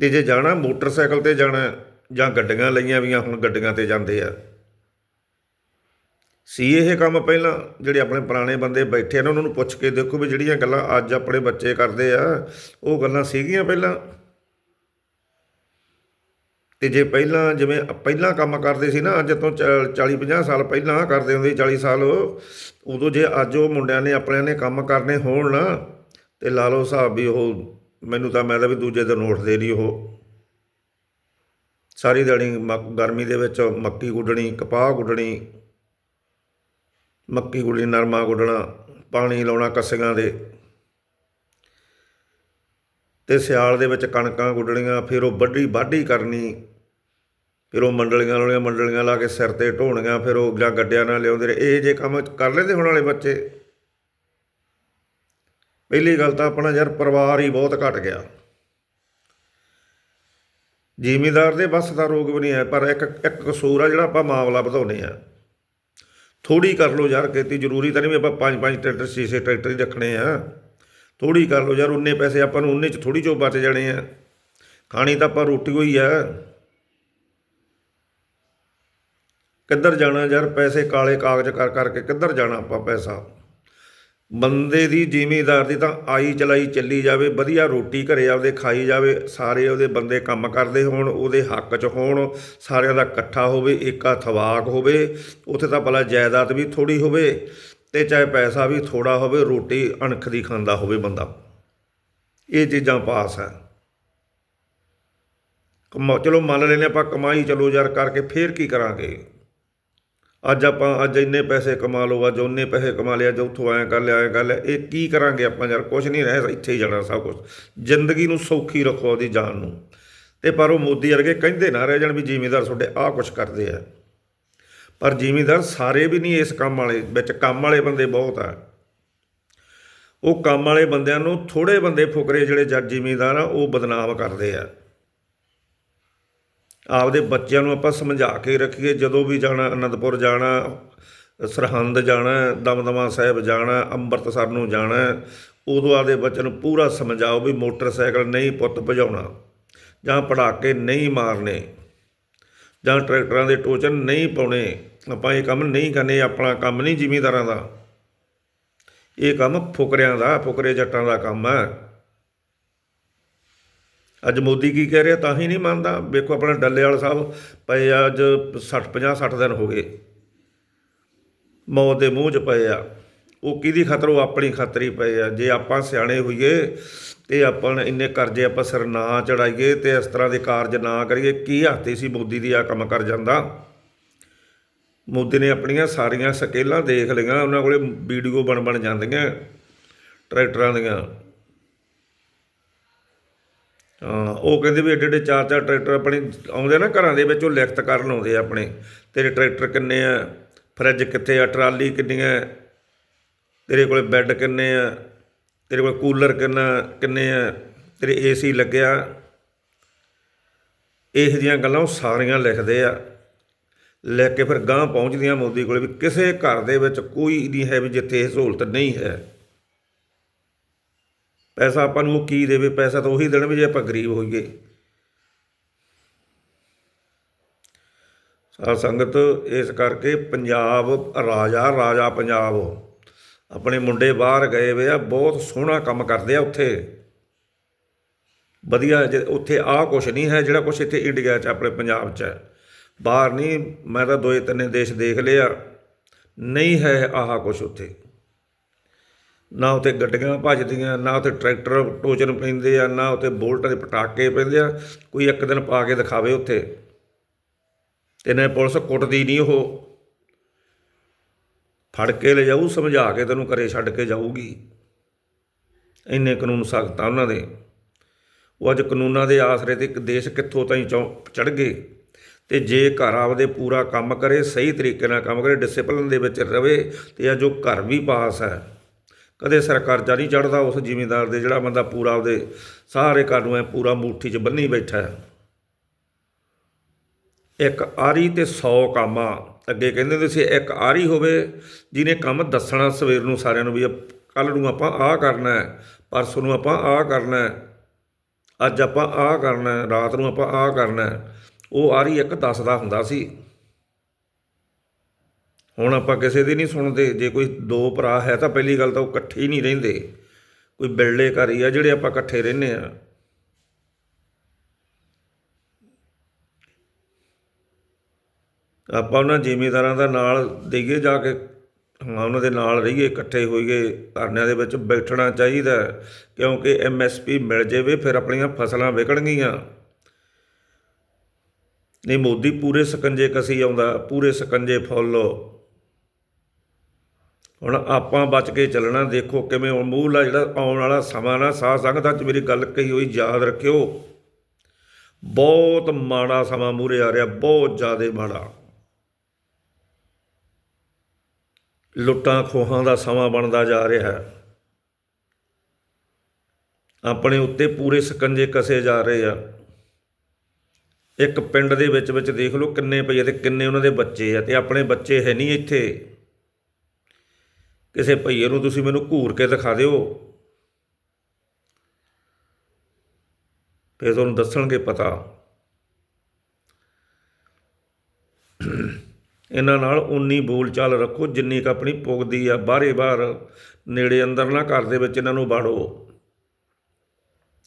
ਤੇ ਜੇ ਜਾਣਾ, ਮੋਟਰਸਾਈਕਲ ਤੇ ਜਾਣਾ, ਜਾਂ ਗੱਡੀਆਂ ਲਈਆਂ ਵੀਆਂ ਹੁਣ ਗੱਡੀਆਂ ਤੇ ਜਾਂਦੇ ਆ। ਸੀ ਇਹ ਕੰਮ ਪਹਿਲਾਂ ਜਿਹੜੇ ਆਪਣੇ ਪੁਰਾਣੇ ਬੰਦੇ ਬੈਠੇ ਨੇ, ਉਹਨਾਂ ਨੂੰ ਪੁੱਛ ਕੇ ਦੇਖੋ ਵੀ ਜਿਹੜੀਆਂ ਗੱਲਾਂ ਅੱਜ ਆਪਣੇ ਬੱਚੇ ਕਰਦੇ ਆ, ਉਹ ਗੱਲਾਂ ਸੀਗੀਆਂ ਪਹਿਲਾਂ? ਤੇ ਜੇ ਪਹਿਲਾਂ ਜਿਵੇਂ ਪਹਿਲਾਂ ਕੰਮ ਕਰਦੇ ਸੀ ਨਾ, ਅੱਜ ਤੋਂ 40 50 ਸਾਲ ਪਹਿਲਾਂ ਕਰਦੇ ਹੁੰਦੇ 40 ਸਾਲ, ਉਦੋਂ ਜੇ ਅੱਜ ਉਹ ਮੁੰਡਿਆਂ ਨੇ ਆਪਣਿਆਂ ਨੇ ਕੰਮ ਕਰਨੇ ਹੋਣ ਨਾ, ਤੇ ਲਾ ਲਓ ਹਿਸਾਬ ਵੀ ਉਹ, ਮੈਨੂੰ ਤਾਂ ਮੈਂ ਤਾਂ ਵੀ ਦੂਜੇ ਦਿਨ ਉੱਠਦੇ ਨਹੀਂ ਉਹ। ਸਾਰੀ ਦਿਹਾੜੀ ਮੱਕ- ਗਰਮੀ ਦੇ ਵਿੱਚ ਮੱਕੀ ਗੁੱਡਣੀ, ਕਪਾਹ ਗੁੱਡਣੀ ਮੱਕੀ ਗੁੱਡਣੀ ਨਰਮਾ ਗੁੱਡਣਾ, ਪਾਣੀ ਲਾਉਣਾ ਕੱਸੀਆਂ ਦੇ। ਤੇ ਸਿਆਲ ਦੇ ਵਿੱਚ ਕਣਕਾਂ ਗੁੱਡਣੀਆਂ, ਫਿਰ ਉਹ ਵੱਢੀ ਵਾਢੀ ਕਰਨੀ। ਫਿਰ ਉਹ ਮੰਡਲੀਆਂ ਲਾਉਣੀਆਂ, ਮੰਡਲੀਆਂ ਲਾ ਕੇ ਸਿਰ ਤੇ ਢੋਣੀਆਂ, ਫਿਰ ਉਹ ਜਾਂ ਗੱਡਿਆਂ ਨਾਲ ਲਿਆਉਂਦੇ ਰਹੇ ਇਹ ਜੇ ਕੰਮ ਕਰ ਲੈਂਦੇ ਹੁਣ ਵਾਲੇ ਬੱਚੇ। ਪਹਿਲੀ ਗੱਲ ਤਾਂ ਆਪਣਾ ਯਾਰ ਪਰਿਵਾਰ ਹੀ ਬਹੁਤ ਘਟ ਗਿਆ। ਜ਼ਿਮੀਦਾਰ ਦੇ ਬਸ ਦਾ ਰੋਗ ਵੀ ਨਹੀਂ ਹੈ ਪਰ ਇੱਕ ਇੱਕ ਕਸੂਰ ਆ ਜਿਹੜਾ ਆਪਾਂ ਮਾਮਲਾ ਵਧਾਉਨੇ ਆ ਥੋੜੀ ਕਰ ਲਓ ਯਾਰ ਖੇਤੀ ਜ਼ਰੂਰੀ ਤਾਂ ਨਹੀਂ ਵੀ ਆਪਾਂ ਪੰਜ ਪੰਜ ਟਰੈਕਟਰ, ਛੇ ਛੇ ਟਰੈਕਟਰ ਹੀ ਰੱਖਣੇ ਆ। ਥੋੜੀ ਕਰ ਲਓ ਯਾਰ, ਉਨੇ ਪੈਸੇ ਆਪਾਂ ਨੂੰ ਉਨੇ ਚ ਥੋੜੀ ਚੋ ਬਚ ਜਾਣੇ ਆ। ਖਾਣੀ ਤਾਂ ਆਪਾਂ ਰੋਟੀ ਹੋਈ ਆ। ਕਿੱਧਰ ਜਾਣਾ ਯਾਰ, ਪੈਸੇ ਕਾਲੇ ਕਾਗਜ਼ ਕਰ ਕਰਕੇ ਕਿੱਧਰ ਜਾਣਾ ਆਪਾਂ ਪੈਸਾ? ਬੰਦੇ ਦੀ ਜ਼ਿਮੀਦਾਰ ਦੀ ਤਾਂ ਆਈ ਚਲਾਈ ਚੱਲੀ ਜਾਵੇ, ਵਧੀਆ ਰੋਟੀ ਘਰੇ ਆਪਦੇ ਖਾਈ ਜਾਵੇ, ਸਾਰੇ ਉਹਦੇ ਬੰਦੇ ਕੰਮ ਕਰਦੇ ਹੋਣ, ਉਹਦੇ ਹੱਕ 'ਚ ਹੋਣ, ਸਾਰਿਆਂ ਦਾ ਇਕੱਠਾ ਹੋਵੇ, ਏਕਾ ਥਵਾਕ ਹੋਵੇ, ਉੱਥੇ ਤਾਂ ਭਲਾ ਜਾਇਦਾਦ ਵੀ ਥੋੜੀ ਹੋਵੇ ਤੇ ਚਾਹੇ ਪੈਸਾ ਵੀ ਥੋੜਾ ਹੋਵੇ, ਰੋਟੀ ਅਣਖ ਦੀ ਖਾਂਦਾ ਹੋਵੇ ਬੰਦਾ। ਇਹ ਚੀਜ਼ਾਂ ਪਾਸ ਹੈ। ਚਲੋ ਮੰਨ ਲੈਨੇ ਆਪਾਂ ਕਮਾਈ ਚਲੋ ਯਾਰ ਕਰਕੇ ਫੇਰ ਕੀ ਕਰਾਂਗੇ? ਅੱਜ ਆਪਾਂ, ਅੱਜ ਇੰਨੇ ਪੈਸੇ ਕਮਾ ਲਓ, ਅੱਜ ਉਹਨੇ ਪੈਸੇ ਕਮਾ ਲਿਆ ਅੱਜ ਉੱਥੋਂ ਐਂ ਕਰ ਲਿਆ, ਐਂ ਕਰ ਲਿਆ, ਇਹ ਕੀ ਕਰਾਂਗੇ ਆਪਾਂ ਯਾਰ? ਕੁਝ ਨਹੀਂ ਰਹਿ, ਇੱਥੇ ਹੀ ਜਾਣਾ ਸਭ ਕੁਝ ਜ਼ਿੰਦਗੀ ਨੂੰ ਸੌਖੀ ਰੱਖੋ ਉਹਦੀ ਜਾਨ ਨੂੰ। ਤੇ ਪਰ ਉਹ ਮੋਦੀ ਵਰਗੇ ਕਹਿੰਦੇ ਨਾ ਰਹਿ ਜਾਣ ਵੀ ਜ਼ਿਮੀਂਦਾਰ ਤੁਹਾਡੇ ਆਹ ਕੁਝ ਕਰਦੇ ਆ। ਪਰ ਜ਼ਿਮੀਂਦਾਰ ਸਾਰੇ ਵੀ ਨਹੀਂ ਇਸ ਕੰਮ ਵਾਲੇ, ਵਿੱਚ ਕੰਮ ਵਾਲੇ ਬੰਦੇ ਬਹੁਤ ਆ। ਉਹ ਕੰਮ ਵਾਲੇ ਬੰਦਿਆਂ ਨੂੰ ਥੋੜੇ ਬੰਦੇ ਫੁਕਰੇ ਜਿਹੜੇ ਜੱਜ ਜ਼ਿਮੀਦਾਰ ਆ, ਉਹ ਬਦਨਾਮ ਕਰਦੇ ਆ। ਆਪਦੇ ਬੱਚਿਆਂ ਨੂੰ ਆਪਾਂ ਸਮਝਾ ਕੇ ਰੱਖੀਏ, ਜਦੋਂ ਵੀ ਜਾਣਾ, ਅਨੰਦਪੁਰ ਜਾਣਾ, ਸਰਹੰਦ ਜਾਣਾ, ਦਮਦਮਾ ਸਾਹਿਬ ਜਾਣਾ, ਅੰਮ੍ਰਿਤਸਰ ਨੂੰ ਜਾਣਾ, ਉਦੋਂ ਆਪਦੇ ਬੱਚੇ ਨੂੰ ਪੂਰਾ ਸਮਝਾਓ ਵੀ ਮੋਟਰਸਾਈਕਲ ਨਹੀਂ ਪੁੱਤ ਭਜਾਉਣਾ, ਜਾਂ ਪੜਾਕੇ ਨਹੀਂ ਮਾਰਨੇ, ਜਾਂ ਟਰੈਕਟਰਾਂ ਦੇ ਟੋਚਨ ਨਹੀਂ ਪਾਉਣੇ, ਆਪਾਂ ਇਹ ਕੰਮ ਨਹੀਂ ਕਰਨੇ ਆਪਣਾ ਕੰਮ ਨਹੀਂ ਜ਼ਿਮੀਂਦਾਰਾਂ ਦਾ। ਇਹ ਕੰਮ ਫੁਕਰਿਆਂ ਦਾ, ਫੁਕਰੇ ਜੱਟਾਂ ਦਾ ਕੰਮ ਹੈ। ਅੱਜ ਮੋਦੀ ਕੀ ਕਹਿ ਰਿਹਾ, ਤਾਂ ਹੀ ਨਹੀਂ ਮੰਨਦਾ। ਵੇਖੋ ਆਪਣਾ ਡੱਲੇਵਾਲ ਸਾਹਿਬ, ਪਏ ਆ ਅੱਜ 60 50 60 ਦਿਨ ਹੋ ਗਏ। ਮੌਤ ਦੇ ਮੂੰਹ 'ਚ ਪਏ ਆ। ਉਹ ਕਿਹਦੀ ਖਾਤਰ? ਉਹ ਆਪਣੀ ਖਾਤਰ ਹੀ ਪਏ ਆ। ਜੇ ਆਪਾਂ ਸਿਆਣੇ ਹੋਈਏ ਤੇ ਆਪਾਂ ਇੰਨੇ ਕਰਜ਼ੇ ਆਪਾਂ ਸਿਰ ਨਾ ਚੜਾਈਏ ਤੇ ਇਸ ਤਰ੍ਹਾਂ ਦੇ ਕਾਰਜ ਨਾ ਕਰੀਏ, ਕੀ ਹੱਥੇ ਸੀ ਮੋਦੀ ਦੀ ਆ ਕੰਮ ਕਰ ਜਾਂਦਾ? ਮੋਦੀ ਨੇ ਆਪਣੀਆਂ ਸਾਰੀਆਂ ਸਕੇਲਾਂ ਦੇਖ ਲਈਆਂ, ਉਹਨਾਂ ਕੋਲੇ ਵੀਡੀਓ ਬਣ ਬਣ ਜਾਂਦੀਆਂ, ਟਰੈਕਟਰਾਂ ਦੀਆਂ। ਉਹ ਕਹਿੰਦੇ ਵੀ ਏਡੇ ਏਡੇ ਚਾਰ ਚਾਰ ਟਰੈਕਟਰ ਆਪਣੇ ਆਉਂਦੇ ਨਾ ਘਰਾਂ ਦੇ ਵਿੱਚ, ਉਹ ਲਿਖਤ ਕਰਨ ਲਾਉਂਦੇ ਆ ਆਪਣੇ। ਤੇਰੇ ਟਰੈਕਟਰ ਕਿੰਨੇ ਆ? ਫਰਿੱਜ ਕਿੱਥੇ ਆ? ਟਰਾਲੀ ਕਿੰਨੀ ਆ? ਤੇਰੇ ਕੋਲੇ ਬੈੱਡ ਕਿੰਨੇ ਆ? ਤੇਰੇ ਕੋਲ ਕੂਲਰ ਕਿੰਨਾ, ਕਿੰਨੇ ਆ? ਤੇਰੇ ਏਸੀ ਲੱਗਿਆ? ਇਹੋ ਜਿਹੀਆਂ ਗੱਲਾਂ ਉਹ ਸਾਰੀਆਂ ਲਿਖਦੇ ਆ। ਲਿਖ ਕੇ ਫਿਰ ਗਾਂ ਪਹੁੰਚਦੀਆਂ ਮੋਦੀ ਕੋਲੇ ਵੀ ਕਿਸੇ ਘਰ ਦੇ ਵਿੱਚ ਕੋਈ ਨਹੀਂ ਹੈ ਵੀ ਜਿੱਥੇ ਇਹ ਸਹੂਲਤ ਨਹੀਂ ਹੈ। ਪੈਸਾ ਆਪਾਂ ਨੂੰ ਕੀ ਦੇਵੇ, ਪੈਸਾ ਤਾਂ ਉਹੀ ਦੇਣ ਵੀ ਜੇ ਆਪਾਂ ਗਰੀਬ ਹੋਈਏ। ਸਾਧ ਸੰਗਤ, ਇਸ ਕਰਕੇ ਪੰਜਾਬ ਰਾਜਾ ਰਾਜਾ ਪੰਜਾਬ। ਆਪਣੇ ਮੁੰਡੇ ਬਾਹਰ ਗਏ ਵੇ ਆ, ਬਹੁਤ ਸੋਹਣਾ ਕੰਮ ਕਰਦੇ ਆ ਉੱਥੇ। ਵਧੀਆ ਜੇ ਉੱਥੇ ਆਹ ਕੁਛ ਨਹੀਂ ਹੈ ਜਿਹੜਾ ਕੁਛ ਇੱਥੇ ਇੰਡੀਆ 'ਚ, ਆਪਣੇ ਪੰਜਾਬ 'ਚ ਹੈ। ਬਾਹਰ ਨਹੀਂ, ਮੈਂ ਤਾਂ ਦੋਏ ਤਿੰਨੇ ਦੇਸ਼ ਦੇਖ ਲਿਆ ਨਹੀਂ ਹੈ ਆਹ ਕੁਛ ਉੱਥੇ। ਨਾ ਉੱਥੇ ਗੱਡੀਆਂ ਭੱਜਦੀਆਂ, ਨਾ ਉੱਥੇ ਟਰੈਕਟਰ ਟੋਚਨ ਪੈਂਦੇ ਆ, ਨਾ ਉੱਥੇ ਬੋਲਟ ਦੇ ਪਟਾਕੇ ਪੈਂਦੇ ਆ। ਕੋਈ ਇੱਕ ਦਿਨ ਪਾ ਕੇ ਦਿਖਾਵੇ ਉੱਥੇ। ਤੇ ਨਾ ਪੁਲਿਸ ਕੁੱਟਦੀ ਨਹੀਂ ਉਹ। ਫੜ ਕੇ ਲੈ ਜਾਊ ਸਮਝਾ ਕੇ ਤੈਨੂੰ ਘਰੇ ਛੱਡ ਕੇ ਜਾਊਗੀ। ਇੰਨੇ ਕਾਨੂੰਨ ਸਖਤ ਆ ਉਹਨਾਂ ਦੇ। ਉਹ ਅੱਜ ਕਾਨੂੰਨਾਂ ਦੇ ਆਸਰੇ ਤੇ ਇੱਕ ਦੇਸ਼ ਕਿੱਥੋਂ ਤਾਈਂ ਚੜ ਗਏ। ਤੇ ਜੇ ਘਰ ਆਪਦੇ ਪੂਰਾ ਕੰਮ ਕਰੇ, ਸਹੀ ਤਰੀਕੇ ਨਾਲ ਕੰਮ ਕਰੇ ਡਿਸਪਲਿਨ ਦੇ ਵਿੱਚ ਰਵੇ, ਤੇ ਅੱਜ ਉਹ ਘਰ ਵੀ ਪਾਸ ਹੈ। ਕਦੇ ਸਿਰ ਕਰਜ਼ਾ ਨਹੀਂ ਚੜਦਾ ਉਸ ਜ਼ਿਮੀਂਦਾਰ ਦੇ, ਜਿਹੜਾ ਬੰਦਾ ਪੂਰਾ ਉਹਦੇ ਸਾਰੇ ਕਾਨੂੰ ਐ ਪੂਰਾ ਮੁੱਠੀ 'ਚ ਬੰਨੀ ਬੈਠਾ ਇੱਕ ਆਰੀ ਤੇ 100 ਕੰਮ ਆ। ਅੱਗੇ ਕਹਿੰਦੇ ਹੁੰਦੇ ਸੀ, ਇੱਕ ਆਰੀ ਹੋਵੇ ਜਿਹਨੇ ਕੰਮ ਦੱਸਣਾ ਸਵੇਰ ਨੂੰ ਸਾਰਿਆਂ ਨੂੰ ਵੀ ਕੱਲ ਨੂੰ ਆਪਾਂ ਆਹ ਕਰਨਾ ਹੈ, ਪਰਸੋਂ ਨੂੰ ਆਪਾਂ ਆਹ ਕਰਨਾ ਹੈ, ਅੱਜ ਆਪਾਂ ਆਹ ਕਰਨਾ ਹੈ, ਰਾਤ ਨੂੰ ਆਪਾਂ ਆਹ ਕਰਨਾ ਹੈ। ਉਹ ਆਰੀ ਇੱਕ ਦੱਸਦਾ ਹੁੰਦਾ ਸੀ। ਹੁਣ ਆਪਾਂ ਕਿਸੇ ਦੀ ਨਹੀਂ ਸੁਣਦੇ ਜੇ ਕੋਈ ਦੋ ਭਰਾ ਹੈ ਤਾਂ ਪਹਿਲੀ ਗੱਲ ਤਾਂ ਉਹ ਇਕੱਠੇ ਹੀ ਨਹੀਂ ਰਹਿੰਦੇ। ਕੋਈ ਬਿਲਡੇ ਘਰ ਹੀ ਆ ਜਿਹੜੇ ਆਪਾਂ ਇਕੱਠੇ ਰਹਿੰਦੇ ਆ। ਆਪਾਂ ਉਹਨਾਂ ਜ਼ਿਮੀਦਾਰਾਂ ਦਾ ਨਾਲ ਦੇਈਏ ਜਾ ਕੇ ਹਾਂ ਉਹਨਾਂ ਦੇ ਨਾਲ ਰਹੀਏ ਇਕੱਠੇ ਹੋਈਏ ਧਰਨਿਆਂ ਦੇ ਵਿੱਚ ਬੈਠਣਾ ਚਾਹੀਦਾ ਹੈ, ਕਿਉਂਕਿ ਐਮਐਸਪੀ ਮਿਲ ਜਾਵੇ ਫਿਰ ਆਪਣੀਆਂ ਫਸਲਾਂ ਵਿਕਣਗੀਆਂ। ਨਹੀਂ ਮੋਦੀ ਪੂਰੇ ਸਕੰਜੇ ਕਸੀ ਆਉਂਦਾ ਪੂਰੇ ਸਕੰਜੇ ਫੁੱਲ। ਹੁਣ ਆਪਾਂ ਬਚ ਕੇ ਚੱਲਣਾ, ਦੇਖੋ ਕਿਵੇਂ ਹੁਣ ਮੂਹਲਾ ਜਿਹੜਾ ਆਉਣ ਵਾਲਾ ਸਮਾਂ ਨਾ ਸਾਹ ਸੰਗਤਾਂ ਚ ਮੇਰੀ ਗੱਲ ਕਹੀ ਹੋਈ, ਯਾਦ ਰੱਖਿਓ। ਬਹੁਤ ਮਾੜਾ ਸਮਾਂ ਮੂਹਰੇ ਆ ਰਿਹਾ, ਬਹੁਤ ਜ਼ਿਆਦਾ ਮਾੜਾ। ਲੁੱਟਾਂ ਖੋਹਾਂ ਦਾ ਸਮਾਂ ਬਣਦਾ ਜਾ ਰਿਹਾ ਹੈ। ਆਪਣੇ ਉੱਤੇ ਪੂਰੇ ਸਕੰਜੇ ਕਸੇ ਜਾ ਰਹੇ ਆ। ਇੱਕ ਪਿੰਡ ਦੇ ਵਿੱਚ ਵਿੱਚ ਦੇਖ ਲਓ ਕਿੰਨੇ ਪਈ ਤੇ ਕਿੰਨੇ ਉਹਨਾਂ ਦੇ ਬੱਚੇ ਆ ਤੇ ਆਪਣੇ ਬੱਚੇ ਹੈ ਨਹੀਂ ਇੱਥੇ। ਕਿਸੇ ਭਈਏ ਨੂੰ ਤੁਸੀਂ ਮੈਨੂੰ ਘੂਰ ਕੇ ਦਿਖਾ ਦਿਓ। ਫਿਰ ਤੁਹਾਨੂੰ ਦੱਸਣਗੇ ਪਤਾ। ਇਹਨਾਂ ਨਾਲ ਉਨੀ ਬੋਲਚਾਲ ਰੱਖੋ ਜਿੰਨੀ ਕੁ ਆਪਣੀ ਪੁੱਗਦੀ ਆ, ਬਾਹਰੇ ਬਾਹਰ, ਨੇੜੇ ਅੰਦਰ ਨਾ ਘਰ ਦੇ ਵਿੱਚ ਇਹਨਾਂ ਨੂੰ ਬਾੜੋ।